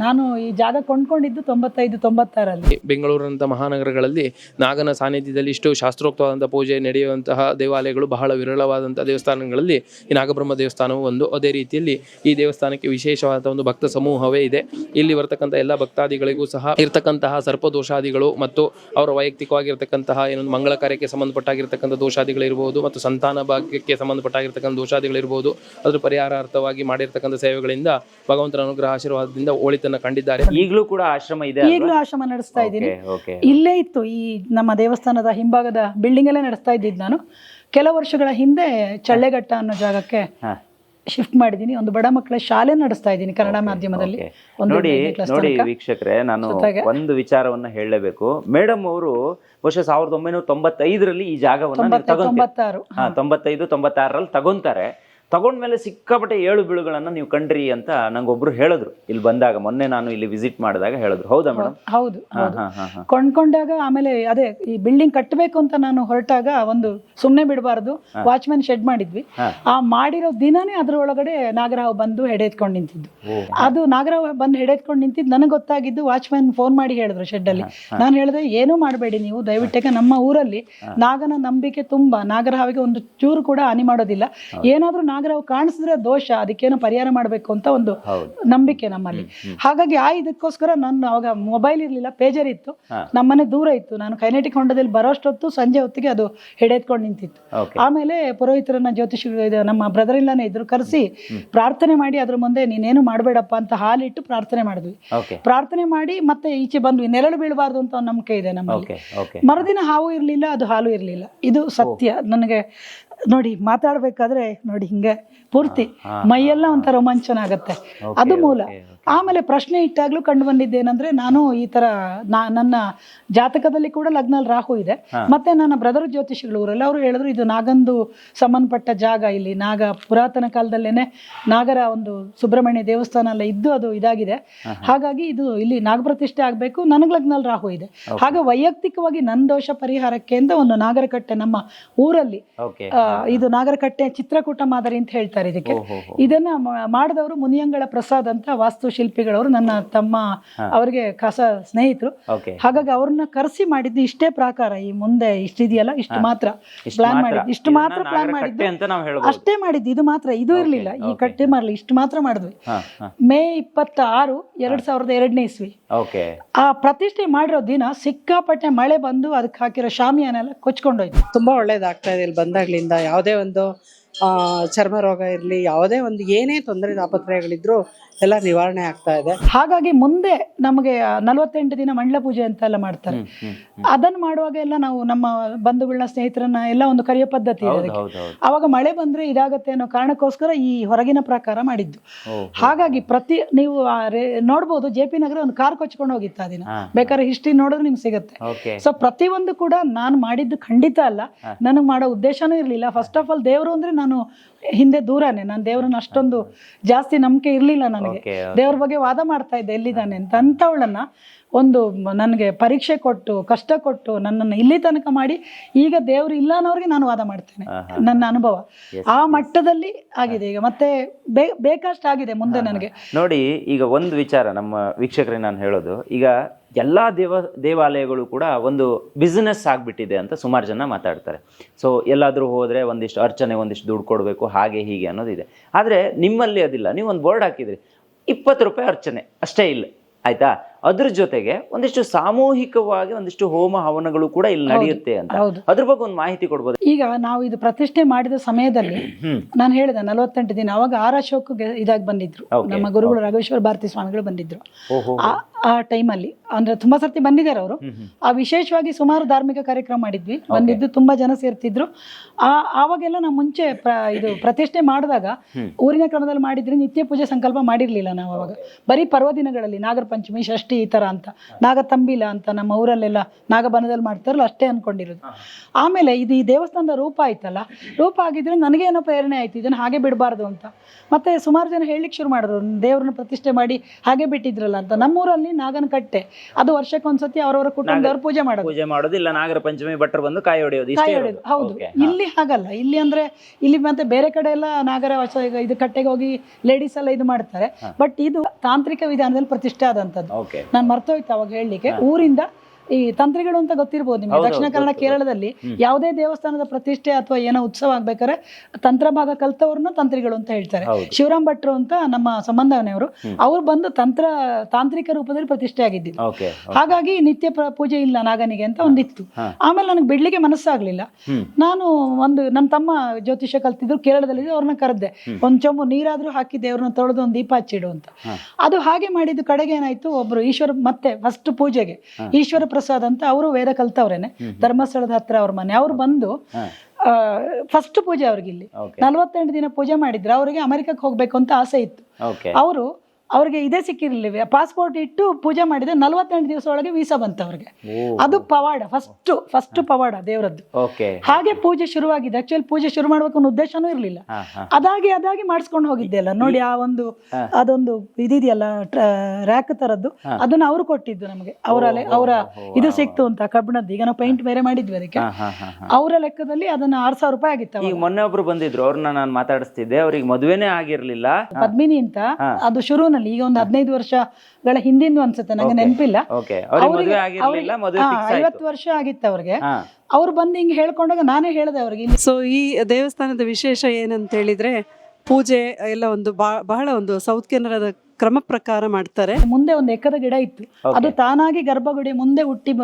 ನಾನು ಈ ಜಾಗ ಕೊಂಡ್ಕೊಂಡಿದ್ದು ತೊಂಬತ್ತೈದು ತೊಂಬತ್ತಾರಲ್ಲಿ. ಬೆಂಗಳೂರಿನಂತಹ ಮಹಾನಗರಗಳಲ್ಲಿ ನಾಗನ ಸಾನ್ನಿಧ್ಯದಲ್ಲಿ ಇಷ್ಟು ಶಾಸ್ತ್ರೋಕ್ತವಾದ ಪೂಜೆ ನಡೆಯುವಂತಹ ದೇವಾಲಯಗಳು ಬಹಳ ವಿರಳವಾದಂತಹ ದೇವಸ್ಥಾನಗಳಲ್ಲಿ ಈ ನಾಗಬ್ರಹ್ಮ ದೇವಸ್ಥಾನವು ಒಂದು. ಅದೇ ರೀತಿಯಲ್ಲಿ ಈ ದೇವಸ್ಥಾನಕ್ಕೆ ವಿಶೇಷವಾದ ಒಂದು ಭಕ್ತ ಸಮೂಹವೇ ಇದೆ. ಇಲ್ಲಿ ಬರ್ತಕ್ಕಂಥ ಎಲ್ಲ ಭಕ್ತಾದಿಗಳಿಗೂ ಸಹ ಇರ್ತಕ್ಕಂತಹ ಸರ್ಪದೋಷಾದಿಗಳು ಮತ್ತು ಅವರ ವೈಯಕ್ತಿಕವಾಗಿರ್ತಕ್ಕಂತಹ ಏನೊಂದು ಮಂಗಳ ಕಾರ್ಯಕ್ಕೆ ಸಂಬಂಧಪಟ್ಟಾಗಿರ್ತಕ್ಕಂಥ ದೋಷಾದಿಗಳಿರ್ಬೋದು ಮತ್ತು ಸಂತಾನ ಭಾಗ್ಯಕ್ಕೆ ಸಂಬಂಧಪಟ್ಟಾಗಿರ್ತಕ್ಕಂಥ ದೋಷಾದಿಗಳಿರ್ಬೋದು ಅದರ ಪರಿಹಾರಾರ್ಥವಾಗಿ ಮಾಡಿರ್ತಕ್ಕಂಥ ಸೇವೆಗಳಿಂದ ಭಗವಂತನ ಅನುಗ್ರಹ ಆಶೀರ್ವಾದದಿಂದ ಒಳಿತನ್ನು ಕಂಡಿದ್ದಾರೆ. ಈಗಲೂ ಕೂಡ ಆಶ್ರಮ ಇದೆ ಈಗಲೂ ಆಶ್ರಮ ನಡೆಸ್ತಾ ಇದ್ದೀನಿ. ಓಕೆ ಇಲ್ಲೇ ಇತ್ತು ಈ ನಮ್ಮ ದೇವಸ್ಥಾನದ ಹಿಂಭಾಗದ ಬಿಲ್ಡಿಂಗ್ ಅಲ್ಲೇ ನಡೆಸ್ತಾ ಇದ್ದಿದ್ದು ನಾನು. ಕೆಲವು ವರ್ಷಗಳ ಹಿಂದೆ ಚಳ್ಳೆಘಟ್ಟ ಅನ್ನೋ ಜಾಗಕ್ಕೆ ಹಾ. ಶಿಫ್ಟ್ ಮಾಡಿದ್ದೀನಿ ಒಂದು ಬಡ ಮಕ್ಕಳ ಶಾಲೆ ನಡೆಸ್ತಾ ಇದ್ದೀನಿ ಕನ್ನಡ ಮಾಧ್ಯಮದಲ್ಲಿ. ನೋಡಿ ನೋಡಿ ವೀಕ್ಷಕ್ರೆ ನಾನು ಒಂದು ವಿಚಾರವನ್ನ ಹೇಳಲೇಬೇಕು ಮೇಡಮ್ ಅವರು ಬಹುಶಃ ಸಾವಿರದ ಒಂಬೈನೂರ ತೊಂಬತ್ತೈದರಲ್ಲಿ ಈ ಜಾಗವನ್ನ. ತೊಂಬತ್ತಾರು. ತೊಂಬತ್ತೈದು ತೊಂಬತ್ತಾರರಲ್ಲಿ ತಗೊಂತಾರೆ. ತಗೊಂಡ್ಮೇಲೆ ಸಿಕ್ಕಾಪಟ್ಟೆ ಏಳು ಬೀಳುಗಳನ್ನ ನೀವು ಕಂಡ್ರಿ ಅಂತ ನಂಗೊಬ್ರು ಹೇಳಿದ್ರು. ಇಲ್ಲಿ ಬಂದಾಗ ಮೊನ್ನೆ ನಾನು ಇಲ್ಲಿ ವಿಸಿಟ್ ಮಾಡಿದಾಗ ಹೇಳಿದ್ರು. ಹೌದಾ ಮೇಡಮ್ ಹೌದು ಕೊಂಡ್ಕೊಂಡಾಗ ಆಮೇಲೆ ಅದೇ ಈ ಬಿಲ್ಡಿಂಗ್ ಕಟ್ಟಬೇಕು ಅಂತ ನಾನು ಹೊರಟಾಗ ಒಂದು ಸುಮ್ಮನೆ ಬಿಡಬಾರ್ದು ವಾಚ್ಮ್ಯಾನ್ ಶೆಡ್ ಮಾಡಿದ್ವಿ. ಆ ಮಾಡಿರೋ ದಿನನೇ ಅದ್ರ ಒಳಗಡೆ ನಾಗರಾವ್ ಬಂದು ಹೆಡೆದ್ಕೊಂಡು ನಿಂತಿದ್ದು ಅದು ನಾಗರಾವ್ ಬಂದು ಹೆಡೆದ್ಕೊಂಡು ನಿಂತಿದ್ದು ನನಗೆ ಗೊತ್ತಾಗಿದ್ದು ವಾಚ್ಮ್ಯಾನ್ ಫೋನ್ ಮಾಡಿ ಹೇಳಿದ್ರು ಶೆಡ್ ಅಲ್ಲಿ. ನಾನು ಹೇಳಿದೆ ಏನೂ ಮಾಡಬೇಡಿ ನೀವು ದಯವಿಟ್ಟಾಗ ನಮ್ಮ ಊರಲ್ಲಿ ನಾಗನ ನಂಬಿಕೆ ತುಂಬಾ ನಾಗರಹಾವಿಗೆ ಒಂದು ಚೂರು ಕೂಡ ಹಾನಿ ಮಾಡೋದಿಲ್ಲ. ಏನಾದ್ರೂ ನಾಗರಾವ್ ಕಾಣಿಸಿದ್ರೆ ದೋಷ ಅದಕ್ಕೇನೋ ಪರಿಹಾರ ಮಾಡಬೇಕು ಅಂತ ಒಂದು ನಂಬಿಕೆ ನಮ್ಮಲ್ಲಿ. ಹಾಗಾಗಿ ಆ ಇದಕ್ಕೋಸ್ಕರ ನಾನು ಅವಾಗ ಮೊಬೈಲ್ ಇರಲಿಲ್ಲ ಪೇಜರ್ ಇತ್ತು. ನಮ್ಮನೆ ದೂರ ಇತ್ತು. ನಾನು ಕೈನೆಟಿಕ್ ಹೊಂಡದಲ್ಲಿ ಬರೋಷ್ಟೊತ್ತು ಸಂಜೆ ಹೊತ್ತಿಗೆ ಅದು ಹಿಡಿದ್ಕೊಂಡು ನಿಂತಿತ್ತು. ಆಮೇಲೆ ಪುರೋಹಿತರನ್ನ ಜ್ಯೋತಿಷ ನಮ್ಮ ಬ್ರದರ್ ಇಲ್ಲಾನೆ ಇದ್ರು ಕರೆಸಿ ಪ್ರಾರ್ಥನೆ ಮಾಡಿ ಅದ್ರ ಮುಂದೆ ನೀನೇನು ಮಾಡಬೇಡಪ್ಪ ಅಂತ ಹಾಲಿಟ್ಟು ಪ್ರಾರ್ಥನೆ ಮಾಡಿದ್ವಿ. ಪ್ರಾರ್ಥನೆ ಮಾಡಿ ಮತ್ತೆ ಈಚೆ ಬಂದ್ವಿ. ನೆರಳು ಬೀಳಬಾರ್ದು ಅಂತ ಒಂದು ನಂಬಿಕೆ ಇದೆ ನಮ್ಮಲ್ಲಿ. ಮರುದಿನ ಹಾವು ಇರಲಿಲ್ಲ ಅದು ಹಾಲು ಇರಲಿಲ್ಲ. ಇದು ಸತ್ಯ. ನನಗೆ ನೋಡಿ ಮಾತಾಡ್ಬೇಕಾದ್ರೆ ನೋಡಿ ಹಿಂಗೆ ಪೂರ್ತಿ ಮೈಯೆಲ್ಲ ಒಂಥರ ರೋಮಾಂಚನ ಆಗತ್ತೆ. ಅದು ಮೂಲ. ಆಮೇಲೆ ಪ್ರಶ್ನೆ ಇಟ್ಟಾಗ್ಲೂ ಕಂಡು ಬಂದಿದ್ದೇನೆಂದ್ರೆ ನಾನು ಈ ತರ ನಾ- ನನ್ನ ಜಾತಕದಲ್ಲಿ ಕೂಡ ಲಗ್ನಲ್ಲಿ ರಾಹು ಇದೆ. ಮತ್ತೆ ನನ್ನ ಬ್ರದರ್ ಜ್ಯೋತಿಷಿಗಳು ಊರಲ್ಲಿ ಅವರು ಹೇಳಿದ್ರು ಇದು ನಾಗಂದು ಸಂಬಂಧಪಟ್ಟ ಜಾಗ ಇಲ್ಲಿ. ನಾಗ ಪುರಾತನ ಕಾಲದಲ್ಲೇನೆ ನಾಗರ ಒಂದು ಸುಬ್ರಹ್ಮಣ್ಯ ದೇವಸ್ಥಾನ ಎಲ್ಲ ಇದ್ದು ಅದು ಇದಾಗಿದೆ. ಹಾಗಾಗಿ ಇದು ಇಲ್ಲಿ ನಾಗಪ್ರತಿಷ್ಠೆ ಆಗಬೇಕು. ನನಗೆ ಲಗ್ನಲ್ಲಿ ರಾಹು ಇದೆ. ಹಾಗೆ ವೈಯಕ್ತಿಕವಾಗಿ ನನ್ನ ದೋಷ ಪರಿಹಾರಕ್ಕೆ ಅಂತ ಒಂದು ನಾಗರಕಟ್ಟೆ ನಮ್ಮ ಊರಲ್ಲಿ ಇದು ನಾಗರಕಟ್ಟೆ ಚಿತ್ರಕೂಟ ಮಾದರಿ ಅಂತ ಹೇಳ್ತಾರೆ ಇದಕ್ಕೆ. ಇದನ್ನ ಮಾಡಿದವರು ಮುನಿಯಂಗಳ ಪ್ರಸಾದ್ ಅಂತ ವಾಸ್ತುಶಿಲ್ಪಿಗಳವರು ನನ್ನ ತಮ್ಮ ಅವರಿಗೆ ಕಸ ಸ್ನೇಹಿತರು. ಹಾಗಾಗಿ ಅವ್ರನ್ನ ಕರೆಸಿ ಮಾಡಿದ್ದು ಇಷ್ಟೇ ಪ್ರಾಕಾರ. ಈ ಮುಂದೆ ಇಷ್ಟಿದೆಯಲ್ಲ ಇಷ್ಟು ಮಾತ್ರ ಇಷ್ಟು ಪ್ಲಾನ್ ಮಾತ್ರ. ಮಾಡಿದ್ದು. ಇಷ್ಟು ಮಾತ್ರ ಪ್ಲಾನ್ ಮಾಡಿದ್ದು. ಅಷ್ಟೇ ಮಾಡಿದ್ದು. ಇದು ಮಾತ್ರ ಇದು ಇರ್ಲಿಲ್ಲ. ಈ ಕಟ್ಟೆ ಮಾರ್ಲಿ ಇಷ್ಟು ಮಾತ್ರ ಮಾಡಿದ್ವಿ. ಮೇ ಇಪ್ಪತ್ತ ಆರು ಎರಡ್ ಸಾವಿರದ ಎರಡನೇ ಇಸ್ವಿ. ಆ ಪ್ರತಿಷ್ಠೆ ಮಾಡಿರೋ ದಿನ ಸಿಕ್ಕಾಪಟ್ಟೆ ಮಳೆ ಬಂದು ಅದಕ್ಕೆ ಹಾಕಿರೋ ಶಾಮಿಯಾನೆಲ್ಲ ಕೊಚ್ಕೊಂಡೋಯ್ತು. ತುಂಬಾ ಒಳ್ಳೇದಾಗ್ತಾ ಇದೆ ಇಲ್ಲಿ ಬಂದಾಗ್ಲಿಂದ. ಯಾವುದೇ ಒಂದು ಆ, ಚರ್ಮ ರೋಗ ಇರಲಿ ಯಾವುದೇ ಒಂದು ಏನೇ ತೊಂದರೆ ತಾಪತ್ರಯಗಳಿದ್ರು ಎಲ್ಲ ನಿವಾರಣೆ ಆಗ್ತಾ ಇದೆ. ಹಾಗಾಗಿ ಮುಂದೆ ನಮಗೆ ನಲವತ್ತೆಂಟು ದಿನ ಮಂಡಲ ಪೂಜೆ ಅಂತ ಎಲ್ಲ ಮಾಡ್ತಾರೆ. ಅದನ್ನ ಮಾಡುವಾಗ ಎಲ್ಲ ನಾವು ನಮ್ಮ ಬಂಧುಗಳನ್ನ ಸ್ನೇಹಿತರನ್ನ ಎಲ್ಲ ಒಂದು ಕರೆಯೋ ಪದ್ಧತಿ ಇದೆ ಅವಾಗ ಮಳೆ ಬಂದ್ರೆ ಇದಾಗತ್ತೆ ಅನ್ನೋ ಕಾರಣಕ್ಕೋಸ್ಕರ ಈ ಹೊರಗಿನ ಪ್ರಕಾರ ಮಾಡಿದ್ದು. ಹಾಗಾಗಿ ಪ್ರತಿ ನೀವು ನೋಡಬಹುದು ನೋಡ್ಬೋದು ಜೆ ಪಿ ನಗರ ಒಂದು ಕಾರ್ ಕೊಚ್ಕೊಂಡು ಹೋಗಿತ್ತು ಆ ದಿನ. ಬೇಕಾದ್ರೆ ಹಿಸ್ಟ್ರಿ ನೋಡಿದ್ರೆ ನಿಮ್ಗೆ ಸಿಗುತ್ತೆ. ಸೊ ಪ್ರತಿಯೊಂದು ಕೂಡ ನಾನು ಮಾಡಿದ್ದು ಖಂಡಿತ ಅಲ್ಲ. ನನಗೆ ಮಾಡೋ ಉದ್ದೇಶನೂ ಇರಲಿಲ್ಲ. ಫಸ್ಟ್ ಆಫ್ ಆಲ್ ದೇವರು ಅಂದ್ರೆ ನಾನು ಹಿಂದೆ ದೂರನೇ. ನಾನು ದೇವರನ್ನ ಅಷ್ಟೊಂದು ಜಾಸ್ತಿ ನಂಬಿಕೆ ಇರಲಿಲ್ಲ ನನಗೆ. Okay, ದೇವ್ರ ಬಗ್ಗೆ ವಾದ ಮಾಡ್ತಾ ಇದ್ದೆ ಎಲ್ಲಿದ್ದಾನೆ ಅಂತ. ಅಂಥವಳನ್ನ ಒಂದು ನನಗೆ ಪರೀಕ್ಷೆ ಕೊಟ್ಟು ಕಷ್ಟ ಕೊಟ್ಟು ನನ್ನನ್ನು ಇಲ್ಲಿ ತನಕ ಮಾಡಿ ಈಗ ದೇವ್ರು ಇಲ್ಲ ಅನ್ನೋರಿಗೆ ನಾನು ವಾದ ಮಾಡ್ತೇನೆ. ನನ್ನ ಅನುಭವ. ಆ ಮಟ್ಟದಲ್ಲಿ ಆಗಿದೆ ಈಗ. ಮತ್ತೆ ಬೇಕಷ್ಟು ಆಗಿದೆ ಮುಂದೆ ನನಗೆ. ನೋಡಿ ಈಗ ಒಂದು ವಿಚಾರ ನಮ್ಮ ವೀಕ್ಷಕರೇ ನಾನು ಹೇಳೋದು. ಈಗ ಎಲ್ಲ ದೇವ ದೇವಾಲಯಗಳು ಕೂಡ ಒಂದು ಬಿಸ್ನೆಸ್ ಆಗಿಬಿಟ್ಟಿದೆ ಅಂತ ಸುಮಾರು ಜನ ಮಾತಾಡ್ತಾರೆ. ಸೊ ಎಲ್ಲಾದರೂ ಹೋದರೆ ಒಂದಿಷ್ಟು ಅರ್ಚನೆ ಒಂದಿಷ್ಟು ದುಡ್ಡು ಕೊಡಬೇಕು ಹಾಗೆ ಹೀಗೆ ಅನ್ನೋದಿದೆ. ಆದರೆ ನಿಮ್ಮಲ್ಲಿ ಅದಿಲ್ಲ. ನೀವು ಒಂದು ಬೋರ್ಡ್ ಹಾಕಿದ್ರಿ. ಇಪ್ಪತ್ತು ರೂಪಾಯಿ ಅರ್ಚನೆ. ಅಷ್ಟೇ ಇಲ್ಲ. ಆಯ್ತಾ? ಅದ್ರ ಜೊತೆಗೆ ಒಂದಿಷ್ಟು ಸಾಮೂಹಿಕವಾಗಿ ಒಂದಿಷ್ಟು ಹೋಮ ಹವನಗಳು ಕೂಡ ಇಲ್ಲಿ ನಡೆಯುತ್ತೆ ಅಂತ. ಅದ್ರ ಬಗ್ಗೆ ಒಂದು ಮಾಹಿತಿ ಕೊಡ್ಬೋದು. ಈಗ ನಾವು ಇದು ಪ್ರತಿಷ್ಠೆ ಮಾಡಿದ ಸಮಯದಲ್ಲಿ ನಾನು ಹೇಳಿದೆ ನಲವತ್ತೆಂಟು ದಿನ ಅವಾಗ ಆರ್ ಅಶೋಕ್ಗೆ ಇದಾಗಿ ಬಂದಿದ್ರು. ನಮ್ಮ ಗುರುಗಳು ರಾಘವೇಶ್ವರ ಭಾರತಿ ಸ್ವಾಮಿಗಳು ಬಂದಿದ್ರು. ಆ- ಟೈಮಲ್ಲಿ ಅಂದ್ರೆ ತುಂಬಾ ಸರ್ತಿ ಬಂದಿದ್ದಾರೆ ಅವರು. ಆ ವಿಶೇಷವಾಗಿ ಸುಮಾರು ಧಾರ್ಮಿಕ ಕಾರ್ಯಕ್ರಮ ಮಾಡಿದ್ವಿ. ಬಂದಿದ್ದು ತುಂಬಾ ಜನ ಸೇರ್ತಿದ್ರು. ಆ ಆವಾಗೆಲ್ಲ ನಾವು ಮುಂಚೆ ಇದು ಪ್ರತಿಷ್ಠೆ ಮಾಡಿದಾಗ ಊರಿನ ಕ್ರಮದಲ್ಲಿ ಮಾಡಿದ್ರೆ ನಿತ್ಯ ಪೂಜೆ ಸಂಕಲ್ಪ ಮಾಡಿರ್ಲಿಲ್ಲ ನಾವು ಅವಾಗ. ಬರೀ ಪರ್ವದಿನಗಳಲ್ಲಿ ನಾಗರ ಪಂಚಮಿ ಷಷ್ಠಿ ಈ ತರ ಅಂತ. ನಾಗತಂಬಿಲ ಅಂತ ನಮ್ಮ ಊರಲ್ಲೆಲ್ಲ ನಾಗಬನದಲ್ಲಿ ಮಾಡ್ತಾರಲ್ಲ ಅಷ್ಟೇ ಅನ್ಕೊಂಡಿರೋದು. ಆಮೇಲೆ ಇದು ಈ ದೇವಸ್ಥಾನದ ರೂಪ ಆಯ್ತಲ್ಲ ರೂಪ ಆಗಿದ್ರೆ ನನಗೇನೋ ಪ್ರೇರಣೆ ಆಯ್ತು ಇದನ್ನ ಹಾಗೆ ಬಿಡಬಾರ್ದು ಅಂತ. ಮತ್ತೆ ಸುಮಾರು ಜನ ಹೇಳಲಿಕ್ಕೆ ಶುರು ಮಾಡಿದ್ರು ದೇವ್ರನ್ನ ಪ್ರತಿಷ್ಠೆ ಮಾಡಿ ಹಾಗೆ ಬಿಟ್ಟಿದ್ರಲ್ಲ ಅಂತ. ನಮ್ಮೂರಲ್ಲಿ ನಾಗನ ಕಟ್ಟೆ ಅದು ವರ್ಷಕ್ಕೆ ಒಂದ್ಸತಿ ಅವರವರ ಕುಟುಂಬದವ್ರು ಪೂಜೆ ಮಾಡೋದು. ಪೂಜೆ ಮಾಡೋದು ಇಲ್ಲ ನಾಗರ ಪಂಚಮಿ ಭಟ್ರು ಬಂದು ಕಾಯಿ ಹೊಡೆಯೋದು ಕಾಯಿ ಹೊಡೆಯೋದು ಹೌದು. ಇಲ್ಲಿ ಹಾಗಲ್ಲ ಇಲ್ಲಿ ಅಂದ್ರೆ ಇಲ್ಲಿ ಮತ್ತೆ ಬೇರೆ ಕಡೆ ಎಲ್ಲ ನಾಗರ ಇದು ಕಟ್ಟೆಗೆ ಹೋಗಿ ಲೇಡೀಸ್ ಎಲ್ಲ ಇದು ಮಾಡ್ತಾರೆ. ಬಟ್ ಇದು ತಾಂತ್ರಿಕ ವಿಧಾನದಲ್ಲಿ ಪ್ರತಿಷ್ಠೆ ಆದಂತದ್ದು. ನಾನು ಮರ್ತೋಯ್ತು ಅವಾಗ ಹೇಳಲಿಕ್ಕೆ. ಊರಿಂದ ಈ ತಂತ್ರಿಗಳು ಅಂತ ಗೊತ್ತಿರ್ಬೋದು ನಿಮಗೆ. ದಕ್ಷಿಣ ಕನ್ನಡ ಕೇರಳದಲ್ಲಿ ಯಾವುದೇ ದೇವಸ್ಥಾನದ ಪ್ರತಿಷ್ಠೆ ಅಥವಾ ಏನೋ ಉತ್ಸವ ಆಗ್ಬೇಕಾದ್ರೆ ತಂತ್ರ ಭಾಗ ಕಲ್ತವ್ರನ್ನ ತಂತ್ರಿಗಳು ಅಂತ ಹೇಳ್ತಾರೆ. ಶಿವರಾಮ್ ಭಟ್ರು ಅಂತ ನಮ್ಮ ಸಂಬಂಧವನೆಯವರು ಅವ್ರು ಬಂದು ತಂತ್ರ ತಾಂತ್ರಿಕ ರೂಪದಲ್ಲಿ ಪ್ರತಿಷ್ಠೆ ಆಗಿದ್ದಿದ್ದು. ಹಾಗಾಗಿ ನಿತ್ಯ ಪೂಜೆ ಇಲ್ಲ ನಾಗನಿಗೆ ಅಂತ ಒಂದಿತ್ತು. ಆಮೇಲೆ ನನಗೆ ಬಿಡ್ಲಿಕ್ಕೆ ಮನಸ್ಸಾಗ್ಲಿಲ್ಲ. ನಾನು ಒಂದು ನನ್ನ ತಮ್ಮ ಜ್ಯೋತಿಷ ಕಲ್ತಿದ್ರು ಕೇರಳದಲ್ಲಿ ಅವ್ರನ್ನ ಕರೆದೆ. ಒಂದ್ ಚೊಂಬು ನೀರಾದ್ರೂ ಹಾಕಿ ದೇವ್ರನ್ನ ತೊಳೆದು ಒಂದು ದೀಪ ಹಚ್ಚಿಡು ಅಂತ. ಅದು ಹಾಗೆ ಮಾಡಿದ್ದು ಕಡೆಗೆ ಏನಾಯ್ತು ಒಬ್ರು ಈಶ್ವರ ಮತ್ತೆ ಫಸ್ಟ್ ಪೂಜೆಗೆ ಈಶ್ವರ ಪ್ರಸಾದ್ ಅಂತ ಅವರು ವೇದ ಕಲ್ತವ್ರೇನೆ. ಧರ್ಮಸ್ಥಳದ ಹತ್ರ ಅವ್ರ ಮನೆ. ಅವ್ರು ಬಂದು ಫಸ್ಟ್ ಪೂಜೆ ಅವ್ರಿಗೆ ಇಲ್ಲಿ. ನಲವತ್ತೆಂಟು ದಿನ ಪೂಜೆ ಮಾಡಿದ್ರೆ. ಅವರಿಗೆ ಅಮೆರಿಕಕ್ಕೆ ಹೋಗ್ಬೇಕು ಅಂತ ಆಸೆ ಇತ್ತು. ಅವರು ಅವ್ರಿಗೆ ಇದೇ ಸಿಕ್ಕಿರ್ಲಿಲ್ಲ ಪಾಸ್ಪೋರ್ಟ್ ಇಟ್ಟು ಪೂಜೆ ಮಾಡಿದ್ರೆ ನಲವತ್ತೆಂಟು ದಿವಸ ಒಳಗೆ ವೀಸಾ ಬಂತು ಅವ್ರಿಗೆ. ಅದು ಪವಾಡ ಫಸ್ಟ್ ಫಸ್ಟ್ ಪವಾಡ ದೇವರದ್ದು. ಹಾಗೆ ಪೂಜೆ ಶುರುವಾಗಿದೆ. ಆಕ್ಚುಲಿ ಪೂಜೆ ಶುರು ಮಾಡ್ಬೇಕು ಅನ್ನೋ ಉದ್ದೇಶನೂ ಇರಲಿಲ್ಲ. ಅದಾಗಿ ಅದಾಗಿ ಮಾಡಿಸ್ಕೊಂಡು ಹೋಗಿದ್ದೆ ಅಲ್ಲ. ನೋಡಿ ಆ ಒಂದು ಅದೊಂದು ಇದಿದೆಯಲ್ಲ ರ್ಯಾಕ್ ತರದ್ದು. ಅದನ್ನ ಅವರು ಕೊಟ್ಟಿದ್ದು ನಮಗೆ. ಅವರ ಅವರ ಇದು ಸಿಕ್ತು ಅಂತ ಕಬ್ಬಿಣದ್ದು. ಈಗ ನಾವು ಪೈಂಟ್ ಬೇರೆ ಮಾಡಿದ್ವಿ ಅದಕ್ಕೆ. ಅವರ ಲೆಕ್ಕದಲ್ಲಿ ಅದನ್ನ ಆರ್ ಸಾವಿರ ರೂಪಾಯಿ ಆಗಿತ್ತು ಈಗ ಮೊನ್ನೆ ಒಬ್ರು ಬಂದಿದ್ರು. ಅವ್ರನ್ನ ನಾನು ಮಾತಾಡಿಸ್ತಿದ್ದೆ. ಅವ್ರಿಗೆ ಮದುವೆನೇ ಆಗಿರ್ಲಿಲ್ಲ. ಪದ್ಮಿನಿ ಅಂತ. ಅದು ಈಗ ಒಂದು ಹದಿನೈದು ವರ್ಷಗಳ ಹಿಂದಿಂದು ಅನ್ಸುತ್ತೆ ನಂಗೆ ನೆನಪಿಲ್ಲ. ಓಕೆ ಅವ್ರಿಗೆ ಮದುವೆ ಆಗಿರ್ಲಿಲ್ಲ ಮದುವೆ ಫಿಕ್ಸ್ ಆಯ್ತು. ಐವತ್ತು ವರ್ಷ ಆಗಿತ್ತು ಅವ್ರಿಗೆ. ಅವ್ರು ಬಂದು ಹಿಂಗೆ ಹೇಳ್ಕೊಂಡಾಗ ನಾನೇ ಹೇಳಿದೆ ಅವ್ರಿಗೆ ಸೊ ಈ ದೇವಸ್ಥಾನದ ವಿಶೇಷ ಏನಂತ ಹೇಳಿದ್ರೆ ಪೂಜೆ ಎಲ್ಲ ಒಂದು ಬಾ- ಬಹಳ ಒಂದು ಸೌತ್ ಕೆನರಾದ ಕ್ರಮ ಪ್ರಕಾರ ಮಾಡ್ತಾರೆ. ಮುಂದೆ ಒಂದು ಎಕರೆ ಗಿಡ ಇತ್ತು. ಅದು ತಾನಾಗಿ ಗರ್ಭಗುಡಿ ಮುಂದೆ ಹುಟ್ಟಿ ಬ-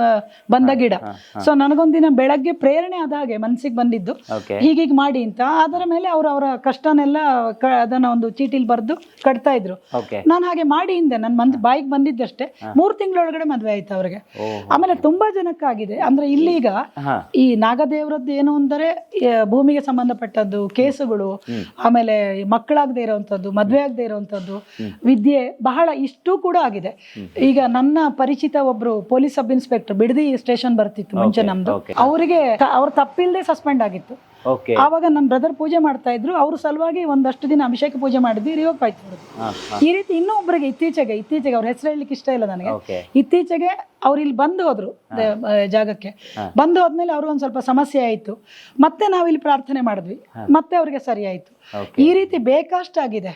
ಬಂದ ಗಿಡ. ಸೊ ನನಗೊಂದಿನ ಬೆಳಗ್ಗೆ ಪ್ರೇರಣೆ ಆದ ಹಾಗೆ ಮನ್ಸಿಗೆ ಬಂದಿದ್ದು. ಹೀಗೆ ಹೀಗೀಗ್ ಮಾಡಿ ಅಂತ. ಅದರ ಮೇಲೆ ಅವರು ಅವರ ಕಷ್ಟನೆಲ್ಲ ಕ- ಅದನ್ನ ಒಂದು ಚೀಟಿಲ್ ಬರೆದು ಕಟ್ತಾ ಇದ್ರು. ಓಕೆ ನಾನು ಹಾಗೆ ಮಾಡಿ ಹಿಂದೆ ನನ್ನ ಮನ್ ಬಾಯಿಗೆ ಬಂದಿದ್ದಷ್ಟೇ. ಮೂರು ತಿಂಗಳೊಳಗಡೆ ಮದ್ವೆ ಆಯ್ತು ಅವ್ರಿಗೆ. ಆಮೇಲೆ ತುಂಬಾ ಜನಕ್ಕಾಗಿದೆ. ಅಂದ್ರೆ ಇಲ್ಲೀಗ ಹಾ. ಈ ನಾಗದೇವರದ್ದು ಏನು ಅಂದರೆ ಆ, ಭೂಮಿಗೆ ಸಂಬಂಧಪಟ್ಟದ್ದು ಕೇಸುಗಳು ಆಮೇಲೆ ಮಕ್ಕಳಾಗದೇ ಇರುವಂತದ್ದು ಮದ್ವೆ ಆಗದೆ ಇರುವಂತದ್ದು ವಿದ್ಯೆ ಬಹಳ ಇಷ್ಟು ಕೂಡ ಆಗಿದೆ. ಈಗ ನನ್ನ ಪರಿಚಿತ ಒಬ್ರು police sub inspector Bidadi station ಬರ್ತಿತ್ತು ಮುಂಚೆ ನಮ್ದು. ಅವರಿಗೆ ಅವ್ರ ತಪ್ಪಿಲ್ಲದೆ ಸಸ್ಪೆಂಡ್ ಆಗಿತ್ತು. ಆವಾಗ ನನ್ನ ಬ್ರದರ್ ಪೂಜೆ ಮಾಡ್ತಾ ಇದ್ರು. ಅವ್ರ ಸಲುವಾಗಿ ಒಂದಷ್ಟು ದಿನ ಅಭಿಷೇಕ ಪೂಜೆ ಮಾಡಿದ್ವಿ ರಿವೋಕ್ ಆಯ್ತು ಈ ರೀತಿ ಇನ್ನೂ ಒಬ್ಬರಿಗೆ ಇತ್ತೀಚೆಗೆ ಇತ್ತೀಚೆಗೆ ಅವ್ರ ಹೆಸರು ಹೇಳಲಿಕ್ಕೆ ಇಷ್ಟ ಇಲ್ಲ ನನಗೆ. ಇತ್ತೀಚೆಗೆ ಅವ್ರು ಇಲ್ಲಿ ಬಂದು ಹೋದ್ರು ಜಾಗಕ್ಕೆ. ಬಂದು ಹೋದ್ಮೇಲೆ ಅವ್ರಿಗೆ ಒಂದು ಸ್ವಲ್ಪ ಸಮಸ್ಯೆ ಆಯಿತು. ಮತ್ತೆ ನಾವು ಇಲ್ಲಿ ಪ್ರಾರ್ಥನೆ ಮಾಡಿದ್ವಿ. ಮತ್ತೆ ಅವ್ರಿಗೆ ಸರಿ ಆಯ್ತು. ಈ ರೀತಿ ಬೇಕಷ್ಟಾಗಿದೆ.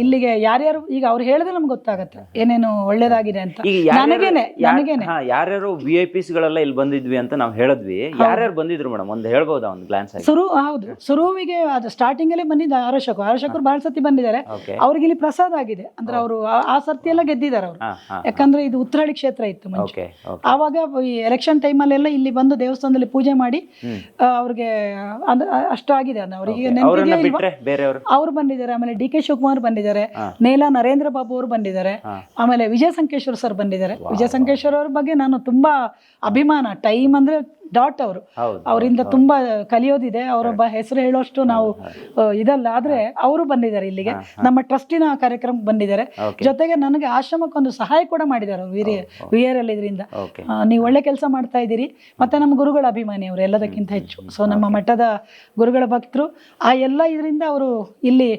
ಇಲ್ಲಿಗೆ ಯಾರ್ಯಾರು ಈಗ ಅವ್ರು ಹೇಳಿದ್ರೆ ನಮ್ಗೆ ಗೊತ್ತಾಗತ್ತೆ. ಏನೇನು ಒಳ್ಳೇದಾಗಿದೆ ಅಂತ. ನನಗೇನೆ ನನಗೇನೆ. ಯಾರ್ಯಾರು ವಿ ಐ ಪಿಸ್ ಗಳೆಲ್ಲ ಇಲ್ಲಿ ಬಂದಿದ್ವಿ ಅಂತ ನಾವು ಹೇಳಿದ್ವಿ. ಯಾರ್ಯಾರು ಬಂದಿದ್ರು ಮೇಡಮ್? ಒಂದು ಹೇಳ್ಬೋದಾ ಒಂದು ಗ್ಲಾನ್ಸ್ ಸುರು ಹೌದು. ಸುರುವಿಗೆ ಅದು ಸ್ಟಾರ್ಟಿಂಗ್ ಅಲ್ಲಿ ಬಂದಿದ್ದ ಆರಶಕು ಅರಶಕರು ಬಹಳ ಸತಿ ಬಂದಿದ್ದಾರೆ. ಅವ್ರಿಗೆ ಇಲ್ಲಿ ಪ್ರಸಾದ ಆಗಿದೆ. ಅಂದ್ರೆ ಅವರು ಆ ಸರ್ತಿ ಎಲ್ಲ ಗೆದ್ದಿದ್ದಾರೆ ಅವರು. ಯಾಕಂದ್ರೆ ಇದು ಉತ್ತರಾಳಿ ಕ್ಷೇತ್ರ ಇತ್ತು ಮುಂಚೆ. ಆವಾಗ ಈ ಎಲೆಕ್ಷನ್ ಟೈಮಲ್ಲೆಲ್ಲ ಇಲ್ಲಿ ಬಂದು ದೇವಸ್ಥಾನದಲ್ಲಿ ಪೂಜೆ ಮಾಡಿ ಅವ್ರಿಗೆ ಅಂದ್ರೆ ಅಷ್ಟು ಆಗಿದೆ ಅಂದ್ರೆ ಅವರಿಗೆ ಅವ್ರು ಬಂದಿದ್ದಾರೆ. ಆಮೇಲೆ ಡಿ ಕೆ ಶಿವಕುಮಾರ್ ಬಂದಿದ್ದಾರೆ. ನೇಲಾ ನರೇಂದ್ರ ಬಾಬು ಅವರು ಬಂದಿದ್ದಾರೆ. ಆಮೇಲೆ ವಿಜಯ ಸಂಕೇಶ್ವರ್ ಸರ್ ಬಂದಿದ್ದಾರೆ. ವಿಜಯ ಸಂಕೇಶ್ವರ್ ಅವ್ರ ಬಗ್ಗೆ ನಾನು ತುಂಬಾ ಅಭಿಮಾನ ಟೈಮ್ ಅಂದ್ರೆ ಡಾಟ್ ಅವರು. ಅವರಿಂದ ತುಂಬಾ ಕಲಿಯೋದು ಇರೋದಿದೆ ಅವರೊಬ್ಬ ಹೆಸರು ಹೇಳೋಷ್ಟು ನಾವು ಇದಲ್ಲ ಆದ್ರೆ ಅವರು ಬಂದಿದ್ದಾರೆ ಇಲ್ಲಿಗೆ. ನಮ್ಮ ಟ್ರಸ್ಟಿನ ಕಾರ್ಯಕ್ರಮಕ್ಕೆ ಬಂದಿದ್ದಾರೆ. ಜೊತೆಗೆ ನನಗೆ ಆಶ್ರಮಕ್ಕೊಂದು ಸಹಾಯ ಕೂಡ ಮಾಡಿದ್ದಾರೆ ವಿರಿಯ ವಿ ಆರ್ ಎಲ್ ಇದರಿಂದ ನೀವು ಒಳ್ಳೆ ಕೆಲಸ ಮಾಡ್ತಾ ಇದ್ದೀರಿ. ಮತ್ತೆ ನಮ್ಮ ಗುರುಗಳ ಅಭಿಮಾನಿ ಅವರು ಎಲ್ಲದಕ್ಕಿಂತ ಹೆಚ್ಚು. ಸೊ ನಮ್ಮ ಮಠದ ಗುರುಗಳ ಭಕ್ತರು ಆ ಎಲ್ಲ ಇದರಿಂದ ಅವರು ಇಲ್ಲಿ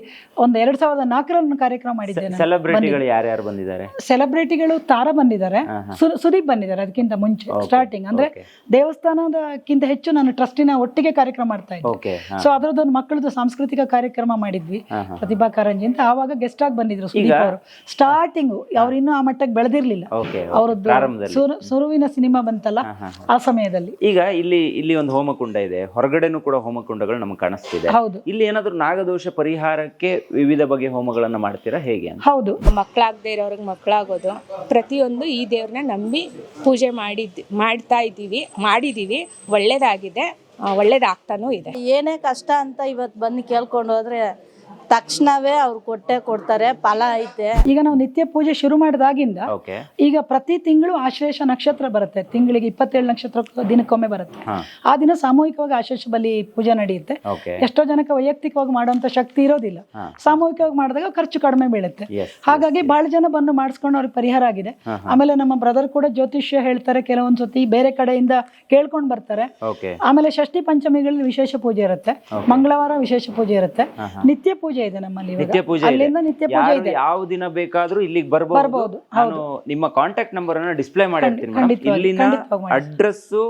ಒಂದು ಎರಡ್ ಸಾವಿರದ ನಾಲ್ಕರಲ್ಲಿ ಕಾರ್ಯಕ್ರಮ ಮಾಡಿದ್ದೇನೆ. ಸೆಲೆಬ್ರಿಟಿಗಳು ಯಾರ್ಯಾರು ಬಂದಿದ್ದಾರೆ? ಸೆಲೆಬ್ರಿಟಿಗಳು ತಾರ ಬಂದಿದ್ದಾರೆ. ಸುದೀಪ್ ಬಂದಿದ್ದಾರೆ ಅದಕ್ಕಿಂತ ಮುಂಚೆ ಸ್ಟಾರ್ಟಿಂಗ್ ಅಂದ್ರೆ ದೇವಸ್ಥಾನದಕ್ಕಿಂತ ಹೆಚ್ಚು ನಾನು ಟ್ರಸ್ಟಿನ ಒಟ್ಟಿಗೆ ಕಾರ್ಯಕ್ರಮ ಮಾಡ್ತಾ ಇದ್ವಿ ಓಕೆ ಸೊ ಅದರದ್ದೊಂದು ಮಕ್ಕಳದ್ದು ಸಾಂಸ್ಕೃತಿಕ ಕಾರ್ಯಕ್ರಮ ಮಾಡಿದ್ವಿ. ಪ್ರತಿಭಾ ಕಾರಂಜಿ ಅಂತ. ಆವಾಗ ಗೆಸ್ಟ್ ಆಗಿ ಬಂದಿದ್ರು ಸುದೀಪ್ ಅವರು. ಸ್ಟಾರ್ಟಿಂಗ್ ಅವ್ರು ಇನ್ನೂ ಆ ಮಟ್ಟಕ್ಕೆ ಬೆಳೆದಿರ್ಲಿಲ್ಲ. ಅವರದ್ದು ಸುರುವಿನ ಸಿನಿಮಾ ಬಂತಲ್ಲ ಆ ಸಮಯದಲ್ಲಿ. ಈಗ ಇಲ್ಲಿ ಇಲ್ಲಿ ಒಂದು ಹೋಮಕುಂಡ ಇದೆ. ಹೊರಗಡೆನೂ ಕೂಡ ಹೋಮಕುಂಡಗಳು ನಮ್ಗೆ ಕಾಣಿಸ್ತಿದೆ. ಹೌದು. ಇಲ್ಲಿ ಏನಾದ್ರು ನಾಗದೋಷ ಪರಿಹಾರಕ್ಕೆ ವಿವಿಧ ಬಗೆಯ ಹೋಮಗಳನ್ನ ಮಾಡ್ತೀರಾ ಹೇಗೆ ಅಂತ? ಹೌದು. ಮಕ್ಕಳಾಗದೇ ಇರೋರಿಗೆ ಮಕ್ಕಳಾಗೋದು. ಪ್ರತಿಯೊಂದು ಈ ದೇವ್ರನ್ನ ನಂಬಿ ಪೂಜೆ ಮಾಡಿದ್ ಮಾಡ್ತಾ ಇದ್ದೀವಿ ಮಾಡಿದ್ದೀವಿ ಒಳ್ಳೇದಾಗಿದೆ. ಒಳ್ಳೇದಾಗ್ತಾನೂ ಇದೆ. ಏನೇ ಕಷ್ಟ ಅಂತ ಇವತ್ತು ಬಂದು ಕೇಳ್ಕೊಂಡು ಹೋದ್ರೆ ತಕ್ಷಣವೇ ಅವ್ರು ಕೊಟ್ಟೆ ಕೊಡ್ತಾರೆ ಫಲ ಐತೆ. ಈಗ ನಾವು ನಿತ್ಯ ಪೂಜೆ ಶುರು ಮಾಡಿದಾಗಿಂದ ಓಕೆ ಈಗ ಪ್ರತಿ ತಿಂಗಳು ಆಶ್ಲೇಷ ನಕ್ಷತ್ರ ಬರುತ್ತೆ. ತಿಂಗಳಿಗೆ ಇಪ್ಪತ್ತೇಳು ನಕ್ಷತ್ರ ದಿನಕ್ಕೊಮ್ಮೆ ಬರುತ್ತೆ. ಆ ದಿನ ಸಾಮೂಹಿಕವಾಗಿ ಆಶೇಷ ಬಲಿ ಪೂಜೆ ನಡೆಯುತ್ತೆ. ಎಷ್ಟೋ ಜನಕ್ಕೆ ವೈಯಕ್ತಿಕವಾಗಿ ಮಾಡುವಂತ ಶಕ್ತಿ ಇರೋದಿಲ್ಲ. ಸಾಮೂಹಿಕವಾಗಿ ಮಾಡಿದಾಗ ಖರ್ಚು ಕಡಿಮೆ ಬೀಳುತ್ತೆ. ಹಾಗಾಗಿ ಬಹಳ ಜನ ಬಂದು ಮಾಡಿಸ್ಕೊಂಡು ಅವ್ರಿಗೆ ಪರಿಹಾರ ಆಗಿದೆ. ಆಮೇಲೆ ನಮ್ಮ ಬ್ರದರ್ ಕೂಡ ಜ್ಯೋತಿಷ್ಯ ಹೇಳ್ತಾರೆ ಕೆಲವೊಂದ್ ಸತಿ ಬೇರೆ ಕಡೆಯಿಂದ ಕೇಳ್ಕೊಂಡ್ ಬರ್ತಾರೆ. ಓಕೆ ಆಮೇಲೆ ಷಷ್ಠಿ ಪಂಚಮಿಗಳಲ್ಲಿ ವಿಶೇಷ ಪೂಜೆ ಇರುತ್ತೆ. ಮಂಗಳವಾರ ವಿಶೇಷ ಪೂಜೆ ಇರುತ್ತೆ. ನಿತ್ಯ ಪೂಜೆ ಇದೆ ನಮ್ಮಲ್ಲಿ ಇವಾಗ. ನಿತ್ಯ ಪೂಜೆ ಇದೆ. ಅಲ್ಲಿಂದ ನಿತ್ಯ ಪೂಜೆ ಯಾರು ಇದೆ ಯಾವ ದಿನ ಬೇಕಾದ್ರೂ ಇಲ್ಲಿಗೆ ಬರ್ಬೋದು ಬರ್ಬೋದು, ನಾನು ನಿಮ್ಮ ಕಾಂಟ್ಯಾಕ್ಟ್ ನಂಬರ್ ಅನ್ನ ಡಿಸ್ಪ್ಲೇ ಮಾಡಿರ್ತೀನಿ ಮೇಡಮ್ ಖಂಡಿತವಾಗಿ, ಇಲ್ಲಿನ ಖಂಡಿತವಾಗಿ ಮಾಡಿ. ಅಡ್ರೆಸ್ಸು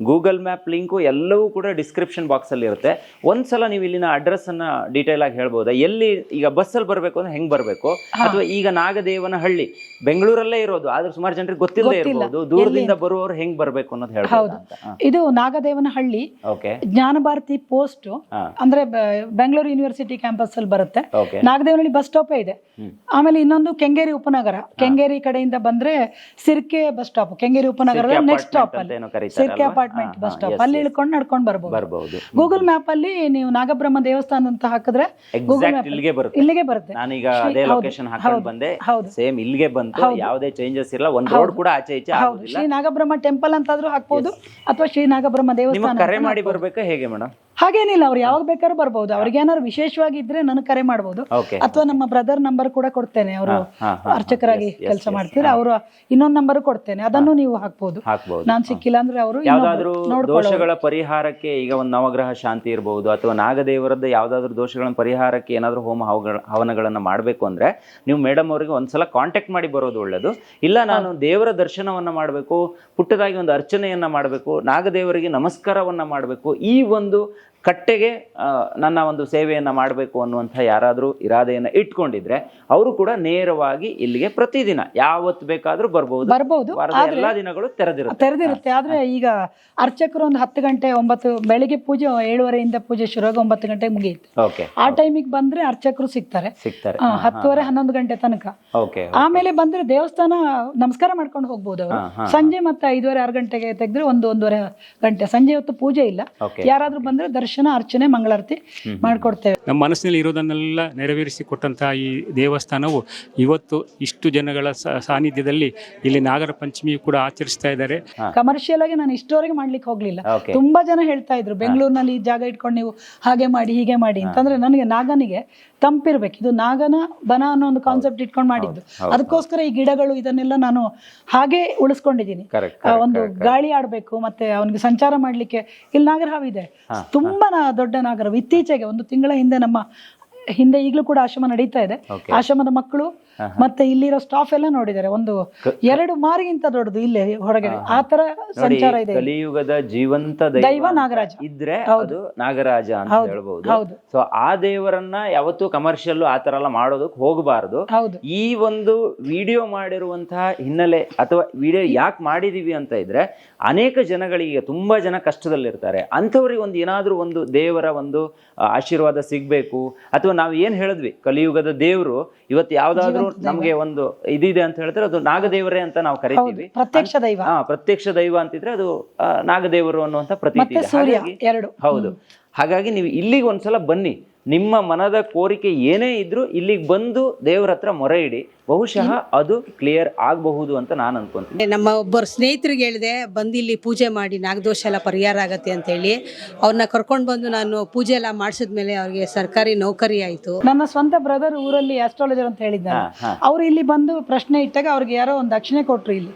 ಗೂಗಲ್ ಮ್ಯಾಪ್ ಲಿಂಕು ಎಲ್ಲವೂ ಕೂಡ ಡಿಸ್ಕ್ರಿಪ್ಷನ್ ಬಾಕ್ಸ್ ಅಲ್ಲಿ ಇರುತ್ತೆ. ಒಂದ್ಸಲ ನೀವು ಇಲ್ಲಿನ ಅಡ್ರೆಸ್ ಅನ್ನ ಡೀಟೇಲ್ ಆಗಿ ಹೇಳ್ಬೋದಾ? ಎಲ್ಲಿ ಈಗ ಬಸ್ಸಲ್ಲಿ ಬರಬೇಕು ಅಂದ್ರೆ ಹೆಂಗೆ ಬರಬೇಕು? ಅಥವಾ ಈಗ ನಾಗದೇವನ ಹಳ್ಳಿ ಬೆಂಗಳೂರಲ್ಲೇ ಇರೋದು ಆದ್ರೆ ಸುಮಾರು ಜನರಿಗೆ ಗೊತ್ತಿಲ್ಲದೆ ಗೊತ್ತಿಲ್ಲ. ಇರಬಹುದು ದೂರದಿಂದ ಬರುವವರು ಹೆಂಗ್ ಬರಬೇಕು ಅನ್ನೋದು ಹೇಳ್ಬೋದು ಇದು ನಾಗದೇವನ ಹಳ್ಳಿ ಓಕೆ. ಜ್ಞಾನ ಭಾರತಿ ಪೋಸ್ಟ್. ಅಂದ್ರೆ ಬೆಂಗಳೂರು ಯೂನಿವರ್ಸಿಟಿ ಕ್ಯಾಂಪಸ್ ಅಲ್ಲಿ ಬರುತ್ತೆ. ನಾಗದೇವನಹಳ್ಳಿ ಬಸ್ ಸ್ಟಾಪ್ ಇದೆ. ಆಮೇಲೆ ಇನ್ನೊಂದು ಕೆಂಗೇರಿ ಉಪನಗರ. ಕೆಂಗೇರಿ ಕಡೆಯಿಂದ ಬಂದ್ರೆ ಸಿರ್ಕೆ ಬಸ್ ಸ್ಟಾಪ್ ಕೆಂಗೇರಿ ಉಪನಗರದ ಸಿರ್ಕೆ ನೆಕ್ಸ್ಟ್ ಸ್ಟಾಪ್ ಅಲ್ಲಿ. ಸಿರ್ಕೆ? ಅಪಾರ್ಟ್ಮೆಂಟ್ ಬಸ್ ಸ್ಟಾಪ್ ಅಲ್ಲಿ ಇಳ್ಕೊಂಡು ನಡ್ಕೊಂಡು ಬರ್ಬೋದು. ಬರಬಹುದು ಗೂಗಲ್ ಮ್ಯಾಪ್ ಅಲ್ಲಿ ನೀವು ನಾಗಬ್ರಹ್ಮ ದೇವಸ್ಥಾನ ಅಂತ ಹಾಕಿದ್ರೆ ಇಲ್ಲಿಗೆ ಬರುತ್ತೆ. ಇಲ್ಲಿಗೆ ಬರುತ್ತೆ. ನಾನೀಗ ಅದೇ ಲೊಕೇಶನ್ ಹಾಕೊಂಡು ಬಂದೆ. ಸೇಮ್ ಇಲ್ಲಿಗೆ ಬಂತು. ಯಾವುದೇ ಚೇಂಜಸ್ ಇಲ್ಲ. ಒಂದು ರೋಡ್ ಕೂಡ ಆಚೆ ಈಚೆ ಶ್ರೀ ನಾಗಬ್ರಹ್ಮ ಟೆಂಪಲ್ ಅಂತಾದ್ರೂ ಹಾಕ್ಬೋದು ಅಥವಾ ಶ್ರೀ ನಾಗಬ್ರಹ್ಮ ದೇವಸ್ಥಾನ ಕರೆ ಮಾಡಿ ಬರಬೇಕು? ಹೇಗೆ ಮೇಡಮ್ ಹಾಗೇನಿಲ್ಲ. ಅವ್ರು ಯಾವಾಗ ಬೇಕಾದ್ರೂ ಬರ್ಬೋದು. ಅವ್ರಿಗೆ ಏನಾದ್ರು ವಿಶೇಷವಾಗಿ ಇದ್ರೆ ನನಗೆ ಕರೆ ಮಾಡ್ಬೋದು. ಅಥವಾ ನಮ್ಮ ಬ್ರದರ್ ನಂಬರ್ ಕೂಡ ಕೊಡ್ತೇನೆ. ಅವರು. ಅರ್ಚಕರಾಗಿ ಕೆಲಸ. ಮಾಡ್ತೀರಾ? ಅವರು ಇನ್ನೊಂದು ನಂಬರ್ ಕೊಡ್ತೇನೆ. ಅದನ್ನು ನೀವು ಹಾಕ್ಬೋದು. ನಾನ್ ಸಿಕ್ಕಿಲ್ಲ ಅಂದ್ರೆ ಅವರು ದೋಷಗಳ ಪರಿಹಾರಕ್ಕೆ ಈಗ ಒಂದು ನವಗ್ರಹ ಶಾಂತಿ ಇರಬಹುದು ಅಥವಾ ನಾಗದೇವರದ್ದು ಯಾವ್ದಾದ್ರು ದೋಷಗಳ ಪರಿಹಾರಕ್ಕೆ ಏನಾದ್ರು ಹೋಮ ಹವನಗಳನ್ನು ಹವನಗಳನ್ನ ಮಾಡಬೇಕು ಅಂದ್ರೆ ನೀವು ಮೇಡಮ್ ಅವರಿಗೆ ಒಂದ್ಸಲ ಕಾಂಟ್ಯಾಕ್ಟ್ ಮಾಡಿ ಬರೋದು ಒಳ್ಳೇದು. ಇಲ್ಲ ನಾನು ದೇವರ ದರ್ಶನವನ್ನ ಮಾಡಬೇಕು ಪುಟ್ಟದಾಗಿ ಒಂದು ಅರ್ಚನೆಯನ್ನ ಮಾಡಬೇಕು ನಾಗದೇವರಿಗೆ ನಮಸ್ಕಾರವನ್ನ ಮಾಡಬೇಕು ಈ ಒಂದು ಕಟ್ಟೆಗೆ ನನ್ನ ಒಂದು ಸೇವೆಯನ್ನು ಮಾಡಬೇಕು ಅನ್ನುವಂಥ ಯಾರಾದರೂ ಇರಾದೆಯನ್ನು ಇಟ್ಕೊಂಡಿದ್ರೆ ಅವರು ಕೂಡ ನೇರವಾಗಿ ಇಲ್ಲಿಗೆ ಪ್ರತಿದಿನ ಯಾವತ್ತು ಬೇಕಾದರೂ ಬರ್ಬೋದು. ಬರ್ಬೋದು. ಎಲ್ಲ ದಿನಗಳು ತೆರೆದಿರುತ್ತೆ. ತೆರೆದಿರುತ್ತೆ. ಆದ್ರೆ ಈಗ ಅರ್ಚಕರು ಒಂದು ಹತ್ತು ಗಂಟೆ ಒಂಬತ್ತು ಬೆಳಿಗ್ಗೆ ಪೂಜೆ ಏಳುವರೆಯಿಂದ ಪೂಜೆ ಶುರುವಾಗಿ ಒಂಬತ್ತು ಗಂಟೆಗೆ ಮುಗಿಯುತ್ತೆ. ಓಕೆ. ಆ ಟೈಮಿಗೆ ಬಂದ್ರೆ ಅರ್ಚಕರು ಸಿಗ್ತಾರೆ. ಸಿಗ್ತಾರೆ. ಹತ್ತುವರೆ ಹನ್ನೊಂದು ಗಂಟೆ ತನಕ. ಓಕೆ ಆಮೇಲೆ ಬಂದ್ರೆ ದೇವಸ್ಥಾನ ನಮಸ್ಕಾರ ಮಾಡ್ಕೊಂಡು ಹೋಗ್ಬೋದು ಅವರು. ಸಂಜೆ ಮತ್ತೆ ಐದುವರೆ ಆರು ಗಂಟೆಗೆ ತೆಗೆದ್ರೆ ಒಂದು ಒಂದೂವರೆ ಗಂಟೆ. ಸಂಜೆ ಹೊತ್ತು ಪೂಜೆ ಇಲ್ಲ. ಯಾರಾದ್ರೂ ಬಂದ್ರೆ ದರ್ಶನ ಅರ್ಚನೆ ಮಂಗಳಾರತಿ ಮಾಡಿಕೊಡ್ತೇವೆ. ನಮ್ಮ ಮನಸ್ಸಿನಲ್ಲಿ ಇರೋದನ್ನೆಲ್ಲ ನೆರವೇರಿಸಿ ಕೊಟ್ಟಂತಹ ಈ ದೇವಸ್ಥಾನವು ಇವತ್ತು ಇಷ್ಟು ಜನಗಳ ಸ- ಸಾನ್ನಿಧ್ಯದಲ್ಲಿ ಇಲ್ಲಿ ನಾಗರ ಪಂಚಮಿ ಕೂಡ ಆಚರಿಸ್ತಾ ಇದ್ದಾರೆ. ಕಮರ್ಷಿಯಲ್ ಆಗಿ ನಾನು ಇಷ್ಟವರೆಗೆ ಮಾಡ್ಲಿಕ್ಕೆ ಹೋಗ್ಲಿಲ್ಲ. ತುಂಬಾ ಜನ ಹೇಳ್ತಾ ಇದ್ರು ಬೆಂಗಳೂರಿನಲ್ಲಿ ಈ ಜಾಗ ಇಟ್ಕೊಂಡು ನೀವು ಹಾಗೆ ಮಾಡಿ ಹೀಗೆ ಮಾಡಿ ಅಂತಂದ್ರೆ ನನಗೆ ನಾಗನಿಗೆ ತಂಪಿರ್ಬೇಕು. ಇದು ನಾಗನ ಬನ ಅನ್ನೋ ಒಂದು ಕಾನ್ಸೆಪ್ಟ್ ಇಟ್ಕೊಂಡು ಮಾಡಿದ್ದು. ಅದಕ್ಕೋಸ್ಕರ ಈ ಗಿಡಗಳು ಇದನ್ನೆಲ್ಲ ನಾನು ಹಾಗೆ ಉಳಿಸ್ಕೊಂಡಿದ್ದೀನಿ. ಆ ಒಂದು ಗಾಳಿ ಆಡ್ಬೇಕು ಮತ್ತೆ ಅವನಿಗೆ ಸಂಚಾರ ಮಾಡ್ಲಿಕ್ಕೆ ಇಲ್ಲಿ ನಾಗರಹಾವಿದೆ ತುಂಬಾ ದೊಡ್ಡ ನಾಗರಹಾವು ಇತ್ತೀಚೆಗೆ ಒಂದು ತಿಂಗಳ ಹಿಂದೆ ನಮ್ಮ ಹಿಂದೆ ಈಗಲೂ ಕೂಡ ಆಶ್ರಮ ನಡೀತಾ ಇದೆ. ಆಶ್ರಮದ ಮಕ್ಕಳು ಮತ್ತೆ ಇಲ್ಲಿರೋ ಸ್ಟಾಫ್ ಎಲ್ಲ ನೋಡಿದ್ದಾರೆ. ಒಂದು ಎರಡು ಮಾರಿಗಿಂತ ದೊಡ್ಡದು ಇಲ್ಲಿ ಹೊರಗಡೆ. ಆ ತರ ಸಂಚಾರ ಇದೆ ಕಲಿಯುಗದ ಜೀವಂತ ದೈವ ನಾಗರಾಜ. ಇದ್ರೆ ಹೌದು. ಅದು ನಾಗರಾಜ ಅಂತ ಹೌದು, ಹೇಳ್ಬಹುದು ಹೌದು. ಸೊ ಆ ದೇವರನ್ನ ಯಾವತ್ತೂ ಕಮರ್ಷಿಯಲ್ ಆತರ ತರ ಎಲ್ಲ ಮಾಡೋದಕ್ಕೆ ಹೋಗಬಾರದು. ಹೌದು. ಈ ಒಂದು ವಿಡಿಯೋ ಮಾಡಿರುವಂತಹ ಹಿನ್ನೆಲೆ ಅಥವಾ ವಿಡಿಯೋ ಯಾಕೆ ಮಾಡಿದೀವಿ ಅಂತ ಇದ್ರೆ ಅನೇಕ ಜನಗಳಿಗೆ ತುಂಬಾ ಜನ ಕಷ್ಟದಲ್ಲಿರ್ತಾರೆ. ಅಂಥವ್ರಿಗೆ ಒಂದು ಏನಾದ್ರೂ ಒಂದು ದೇವರ ಒಂದು ಆಶೀರ್ವಾದ ಸಿಗ್ಬೇಕು. ಅಥವಾ ನಾವು ಏನ್ ಹೇಳಿದ್ವಿ ಕಲಿಯುಗದ ದೇವರು ಇವತ್ತು ಯಾವ್ದಾದ್ರು ನಮ್ಗೆ ಒಂದು ಇದಿದೆ ಅಂತ ಹೇಳಿದ್ರೆ ಅದು ನಾಗದೇವರೇ ಅಂತ ನಾವು ಕರಿತೀವಿ. ಪ್ರತ್ಯಕ್ಷ ದೈವ. ಹಾ ಪ್ರತ್ಯಕ್ಷ ದೈವ ಅಂತಿದ್ರೆ ಅದು ನಾಗದೇವರು ಅನ್ನುವಂತ ಪ್ರತೀತಿ ಇದೆ. ಹಾಗಾಗಿ ಹೌದು. ಹಾಗಾಗಿ ನೀವು ಇಲ್ಲಿಗೆ ಒಂದ್ಸಲ ಬನ್ನಿ. ನಿಮ್ಮ ಮನದ ಕೋರಿಕೆ ಏನೇ ಇದ್ರೂ ಇಲ್ಲಿಗೆ ಬಂದು ದೇವ್ರ ಹತ್ರ ಮೊರೆ ಇಡಿ. ಬಹುಶಃ ಅದು ಕ್ಲಿಯರ್ ಆಗಬಹುದು ಅಂತ ನಾನು ಅನ್ಕೊಂತೀನಿ. ನಮ್ಮ ಒಬ್ಬರು ಸ್ನೇಹಿತರಿಗೆ ಹೇಳಿದೆ ಬಂದು ಇಲ್ಲಿ ಪೂಜೆ ಮಾಡಿ ನಾಗದೋಷ ಎಲ್ಲ ಪರಿಹಾರ ಆಗತ್ತೆ ಅಂತೇಳಿ ಅವ್ರನ್ನ ಕರ್ಕೊಂಡು ಬಂದು ನಾನು ಪೂಜೆ ಎಲ್ಲ ಮಾಡಿಸಿದ್ಮೇಲೆ ಅವ್ರಿಗೆ ಸರ್ಕಾರಿ ನೌಕರಿ ಆಯಿತು. ನನ್ನ ಸ್ವಂತ ಬ್ರದರ್ ಊರಲ್ಲಿ ಆಸ್ಟ್ರಾಲಜರ್ ಅಂತ ಹೇಳಿದ್ದಾರೆ. ಅವ್ರು ಇಲ್ಲಿ ಬಂದು ಪ್ರಶ್ನೆ ಇಟ್ಟಾಗ ಅವ್ರಿಗೆ ಯಾರೋ ಒಂದು ದಕ್ಷಿಣೆ ಕೊಟ್ರು ಇಲ್ಲಿ.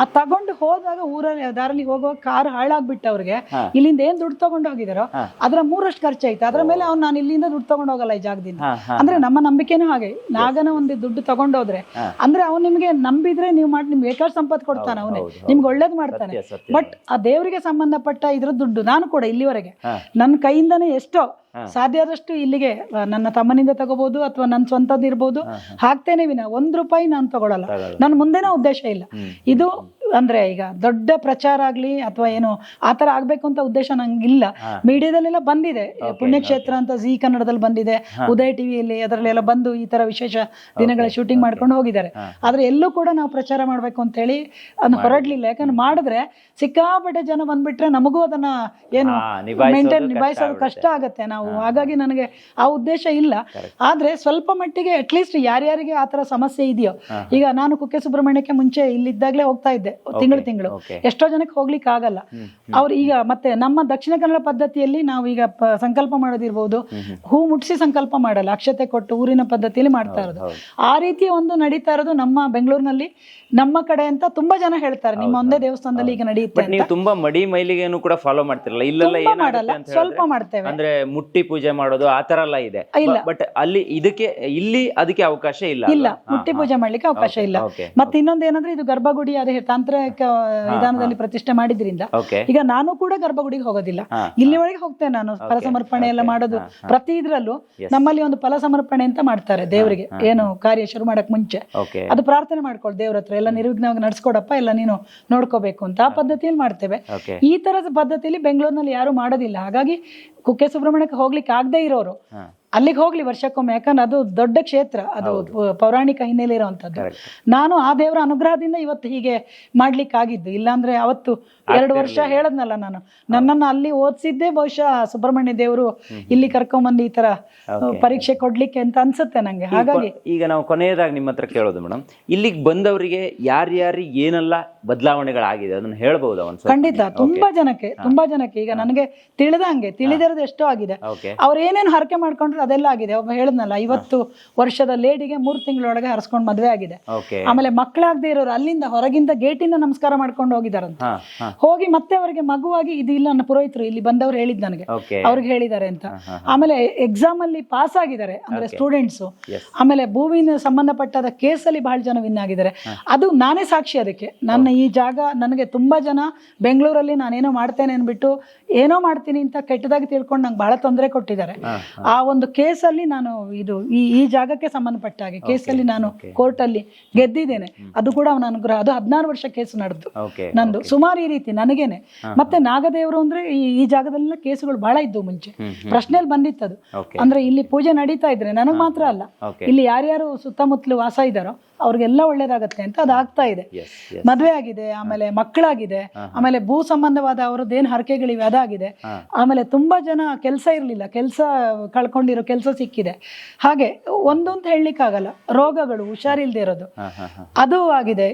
ಆ ತಗೊಂಡು ಹೋದಾಗ ಊರಲ್ಲಿ ದಾರಲ್ಲಿ ಹೋಗುವಾಗ ಕಾರ್ ಹಾಳಾಗ್ಬಿಟ್ಟು ಅವ್ರಿಗೆ ಇಲ್ಲಿಂದ ಏನ್ ದುಡ್ಡು ತಗೊಂಡು ಹೋಗಿದಾರೋ ಅದರ ಮೂರಷ್ಟು ಖರ್ಚಾಯ್ತು. ಅದರ ಮೇಲೆ ಅವ್ನು ನಾನು ಇಲ್ಲಿಂದ ದುಡ್ಡು ತಗೊಂಡು ಹೋಗಲ್ಲ ಈ ಜಾಗದಿಂದ. ಅಂದ್ರೆ ನಮ್ಮ ನಂಬಿಕೆನೂ ಹಾಗೆ. ನಾಗನ ಒಂದು ದುಡ್ಡು ತಗೊಂಡೋದ್ರೆ ಅಂದ್ರೆ ಅವ್ನು ನಿಮ್ಗೆ ನಂಬಿದ್ರೆ ನೀವು ಮಾಡಿ ನಿಮ್ಗೆ ಬೇಕಾದ ಸಂಪತ್ತು ಕೊಡ್ತಾನೆ ಅವನೇ. ನಿಮ್ಗೆ ಒಳ್ಳೇದು ಮಾಡ್ತಾನೆ. ಬಟ್ ಆ ದೇವರಿಗೆ ಸಂಬಂಧಪಟ್ಟ ಇದ್ರ ದುಡ್ಡು ನಾನು ಕೂಡ ಇಲ್ಲಿವರೆಗೆ. ನನ್ನ ಕೈಯಿಂದನೇ ಎಷ್ಟೋ ಸಾಧ್ಯ ಆದಷ್ಟು ಇಲ್ಲಿಗೆ ನನ್ನ ತಮ್ಮನಿಂದ ತಗೋಬಹುದು ಅಥವಾ ನನ್ನ ಸ್ವಂತದ್ದು ಇರ್ಬೋದು ಹಾಕ್ತೇನೆ ವಿನ ಒಂದ್ ರೂಪಾಯಿ ನಾನು ತಗೊಳಲ್ಲ. ನನ್ನ ಮುಂದೆನೋ ಉದ್ದೇಶ ಇಲ್ಲ. ಇದು ಅಂದ್ರೆ ಈಗ ದೊಡ್ಡ ಪ್ರಚಾರ ಆಗ್ಲಿ ಅಥವಾ ಏನು ಆತರ ಆಗ್ಬೇಕು ಅಂತ ಉದ್ದೇಶ ನಂಗಿಲ್ಲ. ಮೀಡಿಯಾದಲ್ಲೆಲ್ಲ ಬಂದಿದೆ. ಪುಣ್ಯಕ್ಷೇತ್ರ ಅಂತ ಜಿ ಕನ್ನಡದಲ್ಲಿ ಬಂದಿದೆ. ಉದಯ ಟಿವಿಯಲ್ಲಿ ಅದರಲ್ಲೆಲ್ಲ ಬಂದು ಈ ತರ ವಿಶೇಷ ದಿನಗಳ ಶೂಟಿಂಗ್ ಮಾಡ್ಕೊಂಡು ಹೋಗಿದ್ದಾರೆ. ಆದ್ರೆ ಎಲ್ಲೂ ಕೂಡ ನಾವು ಪ್ರಚಾರ ಮಾಡ್ಬೇಕು ಅಂತ ಹೇಳಿ ಅದನ್ನ ಹೊರಡ್ಲಿಲ್ಲ. ಯಾಕಂದ್ರೆ ಮಾಡಿದ್ರೆ ಸಿಕ್ಕಾಪಟ್ಟೆ ಜನ ಬಂದ್ಬಿಟ್ರೆ ನಮಗೂ ಅದನ್ನ ಏನು ಮೇಂಟೈನ್ ಕಷ್ಟ ನಿಭಾಯಿಸೋದು ಕಷ್ಟ ಆಗತ್ತೆ. ನಾವು ಹಾಗಾಗಿ ನನಗೆ ಆ ಉದ್ದೇಶ ಇಲ್ಲ. ಆದ್ರೆ ಸ್ವಲ್ಪ ಮಟ್ಟಿಗೆ ಅಟ್ಲೀಸ್ಟ್ ಯಾರ್ಯಾರಿಗೆ ಆ ತರ ಸಮಸ್ಯೆ ಇದೆಯೋ ಈಗ ನಾನು ಕುಕ್ಕೆ ಸುಬ್ರಹ್ಮಣ್ಯಕ್ಕೆ ಮುಂಚೆ ಇಲ್ಲಿದ್ದಾಗ್ಲೇ ಹೋಗ್ತಾ ಇದ್ದೆ. ತಿಂಗಳು ತಿಂಗಳು. ಎಷ್ಟೋ ಜನಕ್ಕೆ ಹೋಗ್ಲಿಕ್ಕೆ ಆಗಲ್ಲ. ಅವ್ರು ಈಗ ಮತ್ತೆ ನಮ್ಮ ದಕ್ಷಿಣ ಕನ್ನಡ ಪದ್ಧತಿಯಲ್ಲಿ ನಾವು ಈಗ ಸಂಕಲ್ಪ ಮಾಡೋದಿರ್ಬೋದು. ಹೂ ಮುಟ್ಸಿ ಸಂಕಲ್ಪ ಮಾಡಲ್ಲ. ಅಕ್ಷತೆ ಕೊಟ್ಟು ಊರಿನ ಪದ್ಧತಿಯಲ್ಲಿ ಮಾಡ್ತಾ ಇರೋದು. ಆ ರೀತಿ ಒಂದು ನಡೀತಾ ಇರೋದು ನಮ್ಮ ಬೆಂಗಳೂರಿನಲ್ಲಿ. ನಮ್ಮ ಕಡೆ ಅಂತ ತುಂಬಾ ಜನ ಹೇಳ್ತಾರೆ ನಿಮ್ಮ ಒಂದೇ ದೇವಸ್ಥಾನದಲ್ಲಿ ಈಗ ನಡೆಯುತ್ತೆ ನೀವು ತುಂಬಾ ಮಡಿ ಮೈಲಿಗೆನು ಕೂಡ ಫಾಲೋ ಮಾಡ್ತಿರಲ್ಲ. ಇಲ್ಲೆಲ್ಲ ಮಾಡಲ್ಲ. ಸ್ವಲ್ಪ ಮಾಡ್ತೇವೆ. ಅಂದ್ರೆ ಮುಟ್ಟಿ ಪೂಜೆ ಮಾಡೋದು ಆ ತರ ಎಲ್ಲ ಇದೆ. ಇಲ್ಲ. ಬಟ್ ಅಲ್ಲಿ ಇದಕ್ಕೆ ಇಲ್ಲಿ ಅದಕ್ಕೆ ಅವಕಾಶ ಇಲ್ಲ ಇಲ್ಲ. ಮುಟ್ಟಿ ಪೂಜೆ ಮಾಡ್ಲಿಕ್ಕೆ ಅವಕಾಶ ಇಲ್ಲ. ಮತ್ತೆ ಇನ್ನೊಂದು ಏನಂದ್ರೆ ಇದು ಗರ್ಭಗುಡಿ ಅದೇ ತಾಂತ್ರಿಕ ವಿಧಾನದಲ್ಲಿ ಪ್ರತಿಷ್ಠೆ ಮಾಡಿದ್ರಿಂದ ಈಗ ನಾನು ಕೂಡ ಗರ್ಭಗುಡಿಗೆ ಹೋಗೋದಿಲ್ಲ. ಇಲ್ಲಿ ಇಲ್ಲಿವರೆಗೆ ಹೋಗ್ತೇನೆ ನಾನು ಫಲ ಸಮರ್ಪಣೆ ಎಲ್ಲ ಮಾಡೋದು. ಪ್ರತಿ ಇದ್ರಲ್ಲೂ ನಮ್ಮಲ್ಲಿ ಒಂದು ಫಲ ಸಮರ್ಪಣೆ ಅಂತ ಮಾಡ್ತಾರೆ ದೇವರಿಗೆ. ಏನು ಕಾರ್ಯ ಶುರು ಮಾಡಕ್ ಮುಂಚೆ. ಅದು ಪ್ರಾರ್ಥನೆ ಮಾಡ್ಕೊಳ್ಳಿ ದೇವ್ರ ಹತ್ರ. ಎಲ್ಲ ನಿರ್ವಿಘ್ನವಾಗಿ ನಡ್ಸ್ಕೊಡಪ್ಪ ಎಲ್ಲ ನೀನು ನೋಡ್ಕೋಬೇಕು ಅಂತ ಆ ಪದ್ಧತಿಯಲ್ಲಿ ಮಾಡ್ತೇವೆ. ಈ ತರದ ಪದ್ಧತಿಯಲ್ಲಿ ಬೆಂಗಳೂರಿನಲ್ಲಿ ಯಾರು ಮಾಡೋದಿಲ್ಲ. ಹಾಗಾಗಿ ಕುಕ್ಕೆ ಸುಬ್ರಹ್ಮಣ್ಯಕ್ಕೆ ಹೋಗ್ಲಿಕ್ಕೆ ಆಗದೆ ಇರೋರು ಅಲ್ಲಿಗೆ ಹೋಗ್ಲಿ ವರ್ಷಕ್ಕೊಮ್ಮೆ ಯಾಕಂದ್ರೆ ಅದು ದೊಡ್ಡ ಕ್ಷೇತ್ರ ಅದು ಪೌರಾಣಿಕ ಹಿನ್ನೆಲೆ ಇರುವಂತದ್ದು ನಾನು ಆ ದೇವರ ಅನುಗ್ರಹದಿಂದ ಇವತ್ತು ಹೀಗೆ ಮಾಡ್ಲಿಕ್ಕೆ ಆಗಿದ್ದು ಇಲ್ಲಾಂದ್ರೆ ಅವತ್ತು ಎರಡು ವರ್ಷ ಹೇಳದ್ನಲ್ಲ ನಾನು. ನನ್ನನ್ನು ಅಲ್ಲಿ ಓದಿಸಿದ್ದೇ ಬಹುಶಃ ಸುಬ್ರಹ್ಮಣ್ಯ ದೇವರು ಇಲ್ಲಿ ಕರ್ಕೊಂಬಂದು ಈ ತರ ಪರೀಕ್ಷೆ ಕೊಡ್ಲಿಕ್ಕೆ ಅಂತ ಅನ್ಸುತ್ತೆ ನಂಗೆ. ಹಾಗಾಗಿ ಈಗ ನಾವು ಕೊನೆಯದಾಗಿ ನಿಮ್ಮ ಹತ್ರ ಕೇಳೋದು ಮೇಡಮ್ ಇಲ್ಲಿಗೆ ಬಂದವರಿಗೆ ಯಾರ್ಯಾರಿಗೆ ಏನೆಲ್ಲ ಬದಲಾವಣೆಗಳಾಗಿದೆ? ಅದನ್ನ ಹೇಳಬಹುದು ಖಂಡಿತ. ತುಂಬಾ ಜನಕ್ಕೆ ತುಂಬಾ ಜನಕ್ಕೆ. ಈಗ ನನಗೆ ತಿಳಿದಂಗೆ ತಿಳಿದಿರೋದು ಎಷ್ಟೋ ಆಗಿದೆ. ಅವ್ರು ಏನೇನು ಹರಕೆ ಮಾಡ್ಕೊಂಡ್ರು ಅದೆಲ್ಲ ಆಗಿದೆ. ಒಬ್ಬ ಹೇಳಿದ್ನಲ್ಲ ಐವತ್ತು ವರ್ಷದ ಲೇಡಿಗೆ ಮೂರು ತಿಂಗಳೊಳಗೆ ಹರಸ್ಕೊಂಡು ಮದುವೆ ಆಗಿದೆ. ಆಮೇಲೆ ಮಕ್ಕಳಾಗದೆ ಇರೋರು ಅಲ್ಲಿಂದ ಹೊರಗಿಂದ ಗೇಟಿಂದ ನಮಸ್ಕಾರ ಮಾಡ್ಕೊಂಡು ಹೋಗಿದಾರಂತ. ಹೋಗಿ ಮತ್ತೆ ಅವರಿಗೆ ಮಗುವಾಗಿ ಇದು ಇಲ್ಲ ನನ್ನ ಪುರೋಹಿತರು ಇಲ್ಲಿ ಬಂದವರು ಹೇಳಿದ್ ನನಗೆ. ಅವ್ರಿಗೆ ಹೇಳಿದ್ದಾರೆ ಅಂತ. ಆಮೇಲೆ ಎಕ್ಸಾಮ್ ಅಲ್ಲಿ ಪಾಸ್ ಆಗಿದ್ದಾರೆ ಅಂದ್ರೆ ಸ್ಟೂಡೆಂಟ್ಸ್. ಆಮೇಲೆ ಭೂವಿನ ಸಂಬಂಧಪಟ್ಟಾದ ಕೇಸಲ್ಲಿ ಬಹಳ ಜನ ವಿನ್ ಆಗಿದ್ದಾರೆ. ಅದು ನಾನೇ ಸಾಕ್ಷಿ ಅದಕ್ಕೆ. ನನ್ನ ಈ ಜಾಗ ನನಗೆ ತುಂಬಾ ಜನ ಬೆಂಗಳೂರಲ್ಲಿ ನಾನೇನೋ ಮಾಡ್ತೇನೆ ಅನ್ಬಿಟ್ಟು ಏನೋ ಮಾಡ್ತೀನಿ ಅಂತ ಕೆಟ್ಟದಾಗಿ ತಿಳ್ಕೊಂಡು ನಂಗೆ ಬಹಳ ತೊಂದರೆ ಕೊಟ್ಟಿದ್ದಾರೆ. ಆ ಒಂದು ಕೇಸಲ್ಲಿ ನಾನು ಇದು ಈ ಈ ಜಾಗಕ್ಕೆ ಸಂಬಂಧಪಟ್ಟ ಹಾಗೆ ಕೇಸಲ್ಲಿ ನಾನು ಕೋರ್ಟಲ್ಲಿ ಗೆದ್ದಿದ್ದೇನೆ. ಅದು ಕೂಡ ಅವನ ಅನುಗ್ರಹ. ಅದು ಹದಿನಾರು ವರ್ಷ ಕೇಸ್ ನಡೆದು ನಂದು. ಸುಮಾರು ಈ ರೀತಿ ನನಗೇನೆ. ಮತ್ತೆ ನಾಗದೇವರು ಅಂದ್ರೆ ಈ ಈ ಜಾಗದಲ್ಲೆಲ್ಲ ಕೇಸುಗಳು ಬಹಳ ಇದ್ದವು ಮುಂಚೆ. ಪ್ರಶ್ನೆಯಲ್ಲಿ ಬಂದಿತ್ತದು. ಅದು ಅಂದ್ರೆ ಇಲ್ಲಿ ಪೂಜೆ ನಡೀತಾ ಇದ್ರೆ ನನಗೆ ಮಾತ್ರ ಅಲ್ಲ. ಇಲ್ಲಿ ಯಾರ್ಯಾರು ಸುತ್ತಮುತ್ತಲು ವಾಸ ಇದ್ದಾರೋ ಅವ್ರಿಗೆಲ್ಲ ಒಳ್ಳೇದಾಗತ್ತೆ ಅಂತ ಅದಾಗ್ತಾ ಆಗ್ತಾ ಇದೆ. ಮದ್ವೆ ಆಗಿದೆ ಆಮೇಲೆ ಮಕ್ಕಳಾಗಿದೆ ಆಮೇಲೆ ಭೂ ಸಂಬಂಧವಾದ ಅವ್ರದ್ದು ಏನ್ ಹರಕೆಗಳಿವೆ ಅದಾಗಿದೆ. ಆಮೇಲೆ ತುಂಬಾ ಜನ ಕೆಲಸ ಇರಲಿಲ್ಲ ಕೆಲಸ ಕಳ್ಕೊಂಡಿರೋ ಕೆಲಸ ಸಿಕ್ಕಿದೆ. ಹಾಗೆ ಒಂದೊಂದು ಹೇಳಲಿಕ್ಕಾಗಲ್ಲ ರೋಗಗಳು ಹುಷಾರಿಲ್ದೇ ಇರೋದು. ಅದು ಆಗಿದೆ.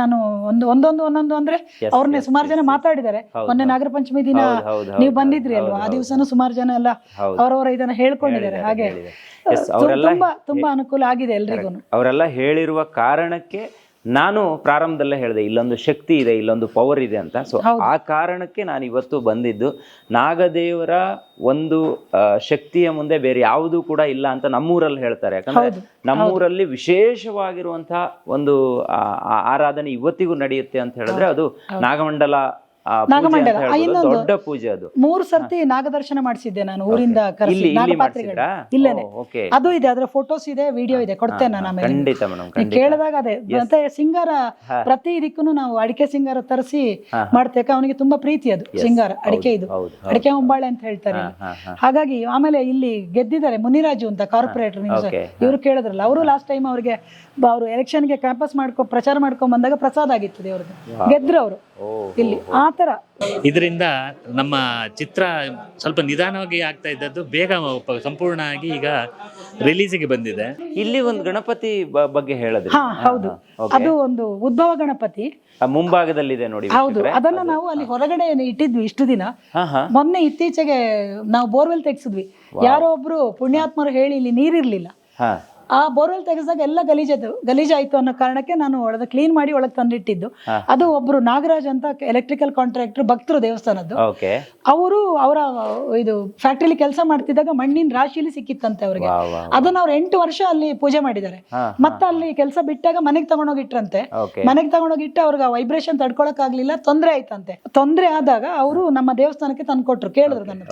ನಾನು ಒಂದು ಒಂದೊಂದು ಒಂದೊಂದು ಅಂದ್ರೆ ಅವ್ರನ್ನೇ ಸುಮಾರು ಜನ ಮಾತಾಡಿದ್ದಾರೆ. ಮೊನ್ನೆ ನಾಗರ ಪಂಚಮಿ ದಿನ ನೀವು ಬಂದಿದ್ರಿ ಅಲ್ವಾ? ಆ ದಿವಸನೂ ಸುಮಾರು ಜನ ಎಲ್ಲ. ಅವರವರ ಇದನ್ನ ಹೇಳ್ಕೊಂಡಿದ್ದಾರೆ. ಹಾಗೆ ಅವರೆಲ್ಲ ತುಂಬಾ ತುಂಬಾ ಅನುಕೂಲ ಆಗಿದೆ ಎಲ್ರಿಗೂ ಅವರೆಲ್ಲ ಹೇಳಿರುವ ಕಾರಣಕ್ಕೆ ನಾನು ಪ್ರಾರಂಭದಲ್ಲೇ ಹೇಳಿದೆ ಇಲ್ಲೊಂದು ಶಕ್ತಿ ಇದೆ ಇಲ್ಲೊಂದು ಪವರ್ ಇದೆ ಅಂತ. ಸೊ ಆ ಕಾರಣಕ್ಕೆ ನಾನು ಇವತ್ತು ಬಂದಿದ್ದು ನಾಗದೇವರ ಒಂದು ಶಕ್ತಿಯ ಮುಂದೆ ಬೇರೆ ಯಾವುದು ಕೂಡ ಇಲ್ಲ ಅಂತ ನಮ್ಮೂರಲ್ಲಿ ಹೇಳ್ತಾರೆ. ಯಾಕಂದ್ರೆ ನಮ್ಮೂರಲ್ಲಿ ವಿಶೇಷವಾಗಿರುವಂತಹ ಒಂದು ಆರಾಧನೆ ಇವತ್ತಿಗೂ ನಡೆಯುತ್ತೆ ಅಂತ ಹೇಳಿದ್ರೆ ಅದು ನಾಗಮಂಡಲ ಆ, ಪೂಜೆ ಅಂತ ನಾಗಮಂಡಲ. ಆ, ಹೇಳ್ಬೋದು. ಇನ್ನೊಂದು. ದೊಡ್ಡ ಪೂಜೆ ಅದು ಮೂರು ಸರ್ತಿ ನಾಗದರ್ಶನ ಮಾಡಿಸಿದ್ದೆ ನಾನು ಊರಿಂದ ಕರೆಸಿ ಇಲ್ಲಿ- ಇಲ್ಲಿ ನಾಗಪಾತ್ರೆಗಳು ಮಾಡ್ಸಿದ್ರಾ? ಇಲ್ಲೇನೆ ಓ, ಅದು ಇದೆ ಅದರ ಫೋಟೋಸ್ ಇದೆ ವಿಡಿಯೋ ಇದೆ ಕೊಡ್ತೇನೆ ನಾನು ಆಮೇಲೆ. ಖಂಡಿತ ಮೇಡಮ್ ನೀವು ಖಂಡಿತ ಕೇಳಿದಾಗ ಅದೇ ಮತ್ತೆ ಸಿಂಗಾರ ಪ್ರತಿ ಇದಕ್ಕೂ ನಾವು ಅಡಿಕೆ ಸಿಂಗಾರ ತರಿಸಿ ಮಾಡ್ತೇಕ ಅವನಿಗೆ ತುಂಬಾ ಪ್ರೀತಿ ಅದು ಸಿಂಗಾರ ಅಡಿಕೆ ಇದು ಹೌದು, ಅಡಿಕೆ ಹೊಂಬಾಳೆ ಅಂತ ಹೇಳ್ತಾರೆ ಇಲ್ಲಿ. ಹಾ, ಹಾ. ಹಾಗಾಗಿ ಆಮೇಲೆ ಇಲ್ಲಿ ಗೆದ್ದಿದ್ದಾರೆ ಮುನಿರಾಜು ಅಂತ ಕಾರ್ಪೊರೇಟರ್ Okay. ಇವರು ಕೇಳಿದ್ರಲ್ಲ ಅವರು ಲಾಸ್ಟ್ ಟೈಮ್ ಅವ್ರಿಗೆ ಅವರು ಎಲೆಕ್ಷನ್ಗೆ ಕ್ಯಾಂಪಸ್ ಮಾಡ್ಕೊ ಪ್ರಚಾರ ಮಾಡ್ಕೊಂಡ್ ಬಂದಾಗ ಪ್ರಸಾದ ಆಗಿತ್ತು ಅವ್ರಿಗೆ ಗೆದ್ರು ಅವರು ಇಲ್ಲಿ ಆ ತರ ಇದರಿಂದ ನಮ್ಮ ಚಿತ್ರ ಸ್ವಲ್ಪ ನಿಧಾನವಾಗಿ ಆಗ್ತಾ ಇದ್ದದ್ದು ಬೇಗ ಸಂಪೂರ್ಣ ಆಗಿ ಈಗ ರಿಲೀಸಿಗೆ ಬಂದಿದೆ. ಇಲ್ಲಿ ಒಂದು ಗಣಪತಿ ಬ- ಬಗ್ಗೆ ಹೇಳಿದ್ರಿ. ಹಾ ಹೌದು. ಅದು ಒಂದು ಉದ್ಭವ ಗಣಪತಿ. ಆ ಮುಂಭಾಗದಲ್ಲಿದೆ ನೋಡಿ ಹೌದು. ವೀಕ್ಷಕರೇ. ಅದನ್ನ ನಾವು ಅಲ್ಲಿ ಹೊರಗಡೆ ಇಟ್ಟಿದ್ವಿ ಇಷ್ಟು ದಿನ ಹಾ ಹಾ. ಮೊನ್ನೆ ಇತ್ತೀಚೆಗೆ ನಾವು ಬೋರ್ವೆಲ್ ತೆಗ್ಸಿದ್ವಿ. ಯಾರೋ ಒಬ್ರು ಪುಣ್ಯಾತ್ಮರು ಹೇಳಿ ಇಲ್ಲಿ ನೀರಿರ್ಲಿಲ್ಲ. ಹಾ. ಆ ಬೋರ್ವೆಲ್ ತೆಗೆದಾಗ ಎಲ್ಲ ಗಲೀಜದು ಗಲೀಜಾಯ್ತು ಅನ್ನೋ ಕಾರಣಕ್ಕೆ ನಾನು ಒಳಗೆ ಕ್ಲೀನ್ ಮಾಡಿ ಒಳಗೆ ತಂದಿಟ್ಟಿದ್ದು. ಅದು ಒಬ್ರು ನಾಗರಾಜ್ ಅಂತ ಎಲೆಕ್ಟ್ರಿಕಲ್ ಕಾಂಟ್ರಾಕ್ಟರ್ ಭಕ್ತರು ದೇವಸ್ಥಾನದ್ದು. ಅವರು ಅವರ ಇದು ಫ್ಯಾಕ್ಟ್ರಿಲಿ ಕೆಲಸ ಮಾಡ್ತಿದ್ದಾಗ ಮಣ್ಣಿನ ರಾಶಿಲಿ ಸಿಕ್ಕಿತ್ತಂತೆ ಅವ್ರಿಗೆ. ಅದನ್ನ ಅವ್ರು ಎಂಟು ವರ್ಷ ಅಲ್ಲಿ ಪೂಜೆ ಮಾಡಿದ್ದಾರೆ. ಮತ್ತೆ ಅಲ್ಲಿ ಕೆಲಸ ಬಿಟ್ಟಾಗ ಮನೆಗೆ ತಗೊಂಡೋಗಿಟ್ರಂತೆ. ಮನೆಗೆ ತಗೊಂಡೋಗಿಟ್ಟು ಅವ್ರಿಗೆ ವೈಬ್ರೇಷನ್ ತಡ್ಕೊಳಕ್ ಆಗ್ಲಿಲ್ಲ ತೊಂದ್ರೆ ಆಯ್ತಂತೆ. ತೊಂದ್ರೆ ಆದಾಗ ಅವರು ನಮ್ಮ ದೇವಸ್ಥಾನಕ್ಕೆ ತಂದ್ಕೊಟ್ರು ಕೇಳಿದ್ರು ನನ್ನ.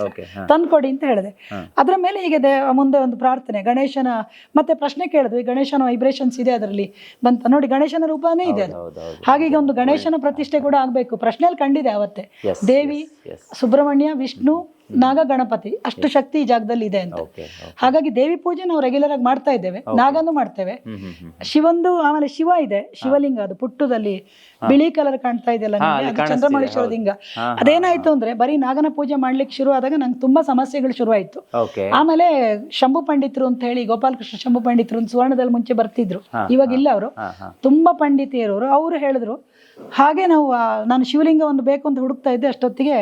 ತಂದ್ಕೊಡಿ ಅಂತ ಹೇಳಿದೆ. ಅದ್ರ ಮೇಲೆ ಈಗ ದೇ- ಮುಂದೆ ಒಂದು ಪ್ರಾರ್ಥನೆ ಗಣೇಶನ ಮತ್ತೆ ಪ್ರಶ್ನೆ ಕೇಳಿದ್ವಿ ಗಣೇಶನ ವೈಬ್ರೇಷನ್ಸ್ ಇದೆ ಅದರಲ್ಲಿ. ಬಂತ ನೋಡಿ ಗಣೇಶನ ರೂಪನೇ ಇದೆ ಅದು. ಹಾಗೀಗ ಹಾಗೆ ಒಂದು ಗಣೇಶನ ಪ್ರತಿಷ್ಠೆ ಕೂಡ ಆಗಬೇಕು. ಪ್ರಶ್ನೆಯಲ್ಲಿ ಕಂಡಿದೆ ಅವತ್ತೆ. ದೇವಿ ಸುಬ್ರಹ್ಮಣ್ಯ ವಿಷ್ಣು ನಾಗ ಗಣಪತಿ ಅಷ್ಟು ಶಕ್ತಿ ಈ ಜಾಗದಲ್ಲಿ ಇದೆ ಅಂತ. ಹಾಗಾಗಿ ದೇವಿ ಪೂಜೆ ನಾವು ರೆಗ್ಯುಲರ್ ಆಗಿ ಮಾಡ್ತಾ ಇದ್ದೇವೆ. ನಾಗನು ಮಾಡ್ತೇವೆ. ಶಿವಂದು ಆಮೇಲೆ ಶಿವ ಇದೆ. ಶಿವಲಿಂಗ ಅದು ಪುಟ್ಟದಲ್ಲಿ ಬಿಳಿ ಕಲರ್ ಕಾಣ್ತಾ ಇದೆಯಲ್ಲ ಚಂದ್ರಮಳೇಶ್ವರ ಲಿಂಗ ಅದೇನಾಯ್ತು ಅಂದ್ರೆ ಬರೀ ನಾಗನ ಪೂಜೆ ಮಾಡ್ಲಿಕ್ಕೆ ಶುರು ಆದಾಗ ನಂಗೆ ತುಂಬಾ ಸಮಸ್ಯೆಗಳು ಶುರುವಾಯ್ತು. ಆಮೇಲೆ ಶಂಭು ಪಂಡಿತರು ಅಂತ ಹೇಳಿ ಗೋಪಾಲಕೃಷ್ಣ ಶಂಭು ಪಂಡಿತರು ಸುವರ್ಣದಲ್ಲಿ ಮುಂಚೆ ಬರ್ತಿದ್ರು. ಇವಾಗ ಇಲ್ಲ ಅವರು. ತುಂಬಾ ಪಂಡಿತಿಯರವರು. ಅವರು ಹೇಳಿದ್ರು ಹಾಗೆ ನಾವು ನಾನು ಶಿವಲಿಂಗ ಒಂದು ಬೇಕು ಅಂತ ಹುಡುಕ್ತಾ ಇದ್ದೆ ಅಷ್ಟೊತ್ತಿಗೆ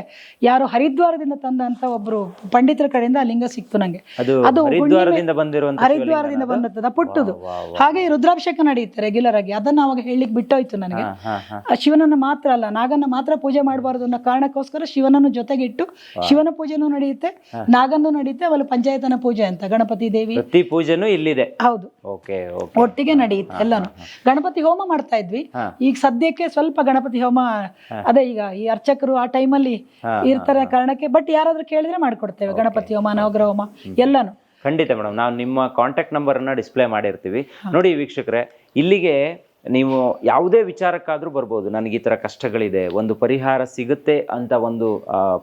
ಯಾರು ಹರಿದ್ವಾರದಿಂದ ತಂದಂತ ಒಬ್ರು ಪಂಡಿತರ ಕಡೆಯಿಂದ ಆ ಲಿಂಗ ಸಿಕ್ತು ನಂಗೆ. ಅದು ಹರಿದ್ವಾರದಿಂದ ಬಂದದ್ದು ಪುಟ್ಟದು. ಹಾಗೆ ರುದ್ರಾಭಿಷೇಕ ನಡೆಯುತ್ತೆ ರೆಗ್ಯುಲರ್ ಆಗಿ. ಅದನ್ನ ಅವಾಗ ಹೇಳಲಿಕ್ಕೆ ಬಿಟ್ಟೋಯ್ತು ನನಗೆ. ಶಿವನನ್ನ ಮಾತ್ರ ಅಲ್ಲ ನಾಗನ್ನ ಮಾತ್ರ ಪೂಜೆ ಮಾಡಬಾರದು ಅನ್ನೋ ಕಾರಣಕ್ಕೋಸ್ಕರ ಶಿವನನ್ನು ಜೊತೆಗಿಟ್ಟು ಶಿವನ ಪೂಜೆನೂ ನಡೆಯುತ್ತೆ ನಾಗನ್ನು ನಡೆಯುತ್ತೆ ಅವಳು ಪಂಚಾಯತನ ಪೂಜೆ ಅಂತ ಗಣಪತಿ ದೇವಿ. ಪ್ರತಿ ಪೂಜೆನೂ ಇಲ್ಲಿದೆ. ಹೌದು. ಒಟ್ಟಿಗೆ ನಡೆಯುತ್ತೆ ಎಲ್ಲಾನು. ಗಣಪತಿ ಹೋಮ ಮಾಡ್ತಾ ಇದ್ವಿ. ಈಗ ಸದ್ಯಕ್ಕೆ ಸ್ವಲ್ಪ ಗಣಪತಿ ಹೋಮ ಅದೇ ಈಗ ಈ ಅರ್ಚಕರು ಆ ಟೈಮಲ್ಲಿ ಇರ್ತಾರೆ ಕಾರಣಕ್ಕೆ ಬಟ್ ಯಾರಾದ್ರೂ ಕೇಳಿದ್ರೆ ಮಾಡ್ಕೊಡ್ತೇವೆ. ಗಣಪತಿ ಹೋಮ ನವಗ್ರಹ ಹೋಮ ಎಲ್ಲಾನು. ಖಂಡಿತ ಮೇಡಮ್ ನಾವು ನಿಮ್ಮ ಕಾಂಟ್ಯಾಕ್ಟ್ ನಂಬರನ್ನು ಡಿಸ್ಪ್ಲೇ ಮಾಡಿರ್ತೀವಿ. ನೋಡಿ ವೀಕ್ಷಕರೇ ಇಲ್ಲಿಗೆ ನೀವು ಯಾವುದೇ ವಿಚಾರಕ್ಕಾದರೂ ಬರ್ಬೋದು. ನನಗೆ ಈ ಥರ ಕಷ್ಟಗಳಿದೆ ಒಂದು ಪರಿಹಾರ ಸಿಗುತ್ತೆ ಅಂತ ಒಂದು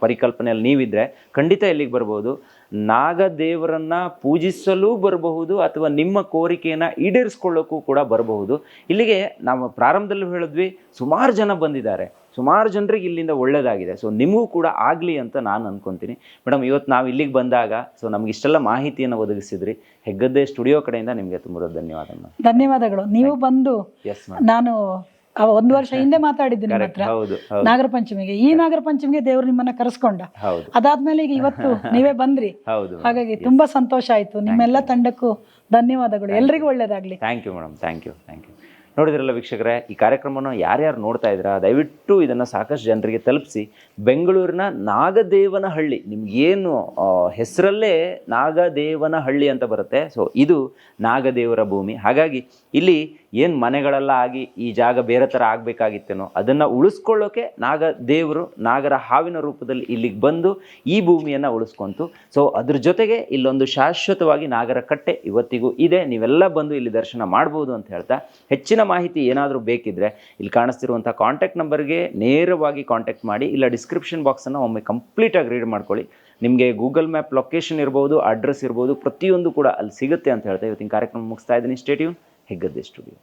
ಪರಿಕಲ್ಪನೆಯಲ್ಲಿ ನೀವಿದ್ರೆ ಖಂಡಿತ ಇಲ್ಲಿಗೆ ಬರ್ಬೋದು. ನಾಗದೇವರನ್ನ ಪೂಜಿಸಲು ಬರಬಹುದು ಅಥವಾ ನಿಮ್ಮ ಕೋರಿಕೆಯನ್ನು ಈಡೇರಿಸ್ಕೊಳ್ಳೋಕ್ಕೂ ಕೂಡ ಬರಬಹುದು. ಇಲ್ಲಿಗೆ ನಾವು ಪ್ರಾರಂಭದಲ್ಲೂ ಹೇಳಿದ್ವಿ ಸುಮಾರು ಜನ ಬಂದಿದ್ದಾರೆ. ಸುಮಾರು ಜನರಿಗೆ ಇಲ್ಲಿಂದ ಒಳ್ಳೆಯದಾಗಿದೆ ಸೊ ನಿಮಗೂ ಕೂಡ ಆಗಲಿ ಅಂತ ನಾನು ಅಂದ್ಕೊತೀನಿ ಮೇಡಮ್ ಇವತ್ತು ನಾವು ಇಲ್ಲಿಗೆ ಬಂದಾಗ ಸೊ ನಮ್ಗೆ ಇಷ್ಟೆಲ್ಲ ಮಾಹಿತಿಯನ್ನು ಒದಗಿಸಿದ್ರಿ. ಹೆಗ್ಗದ್ದೆ ಸ್ಟುಡಿಯೋ ಕಡೆಯಿಂದ ನಿಮಗೆ ತುಂಬ ಧನ್ಯವಾದ ಧನ್ಯವಾದಗಳು. ನೀವು ಬಂದು ಎಸ್ ನಾನು ಒಂದು ವರ್ಷ ಹಿಂದೆ ಮಾತಾಡಿದ್ದು ನಿಮ್ಮ ಹತ್ರ ಹೌದು ಹೌದು. ನಾಗರ ಪಂಚಮಿಗೆ ಈ ನಾಗರ ಪಂಚಮಿಗೆ ದೇವರು ನಿಮ್ಮನ್ನ ಕರೆಸ್ಕೊಂಡ. ಹೌದು. ಅದಾದ್ಮೇಲೆ ಈಗ ಇವತ್ತು ನೀವೇ ಬಂದ್ರಿ. ಹೌದು ಹಾಗಾಗಿ ತುಂಬಾ ಸಂತೋಷ ಆಯ್ತು. ನಿಮ್ಮೆಲ್ಲ ತಂಡಕ್ಕೂ ಧನ್ಯವಾದಗಳು. ಎಲ್ರಿಗೂ ಒಳ್ಳೇದಾಗ್ಲಿ. Thank you madam thank you thank you ನೋಡಿದ್ರಲ್ಲ ವೀಕ್ಷಕರೇ ಈ ಕಾರ್ಯಕ್ರಮವನ್ನು ಯಾರ್ಯಾರು ನೋಡ್ತಾ ಇದ್ದೀರಾ ದಯವಿಟ್ಟು ಇದನ್ನು ಸಾಕಷ್ಟು ಜನರಿಗೆ ತಲುಪಿಸಿ. ಬೆಂಗಳೂರಿನ ನಾಗದೇವನಹಳ್ಳಿ ನಿಮಗೇನು ಹೆಸರಲ್ಲೇ ನಾಗದೇವನಹಳ್ಳಿ ಅಂತ ಬರುತ್ತೆ. ಸೊ ಇದು ನಾಗದೇವರ ಭೂಮಿ. ಹಾಗಾಗಿ ಇಲ್ಲಿ ಏನು ಮನೆಗಳೆಲ್ಲ ಆಗಿ ಈ ಜಾಗ ಬೇರೆ ಥರ ಆಗಬೇಕಾಗಿತ್ತೇನೋ ಅದನ್ನು ಉಳಿಸ್ಕೊಳ್ಳೋಕೆ ನಾಗ ದೇವರು ನಾಗರ ಹಾವಿನ ರೂಪದಲ್ಲಿ ಇಲ್ಲಿಗೆ ಬಂದು ಈ ಭೂಮಿಯನ್ನು ಉಳಿಸ್ಕೊಂತು. ಸೊ ಅದ್ರ ಜೊತೆಗೆ ಇಲ್ಲೊಂದು ಶಾಶ್ವತವಾಗಿ ನಾಗರ ಕಟ್ಟೆ ಇವತ್ತಿಗೂ ಇದೆ. ನೀವೆಲ್ಲ ಬಂದು ಇಲ್ಲಿ ದರ್ಶನ ಮಾಡ್ಬೋದು ಅಂತ ಹೇಳ್ತಾ ಹೆಚ್ಚಿನ ಮಾಹಿತಿ ಏನಾದರೂ ಬೇಕಿದ್ರೆ ಇಲ್ಲಿ ಕಾಣಿಸ್ತಿರುವಂಥ ಕಾಂಟ್ಯಾಕ್ಟ್ ನಂಬರ್ಗೆ ನೇರವಾಗಿ ಕಾಂಟ್ಯಾಕ್ಟ್ ಮಾಡಿ. ಇಲ್ಲ ಡಿಸ್ಕ್ರಿಪ್ಷನ್ ಬಾಕ್ಸನ್ನು ಒಮ್ಮೆ ಕಂಪ್ಲೀಟಾಗಿ ರೀಡ್ ಮಾಡ್ಕೊಳ್ಳಿ. ನಿಮಗೆ ಗೂಗಲ್ ಮ್ಯಾಪ್ ಲೊಕೇಶನ್ ಇರ್ಬೋದು ಅಡ್ರೆಸ್ ಇರ್ಬೋದು, ಪ್ರತಿಯೊಂದು ಕೂಡ ಅಲ್ಲಿ ಸಿಗುತ್ತೆ ಅಂತ ಹೇಳ್ತಾ ಇವತ್ತಿನ ಕಾರ್ಯಕ್ರಮ ಮುಗಿಸ್ತಾ ಇದ್ದೀನಿ. Stay tuned Heggadde studio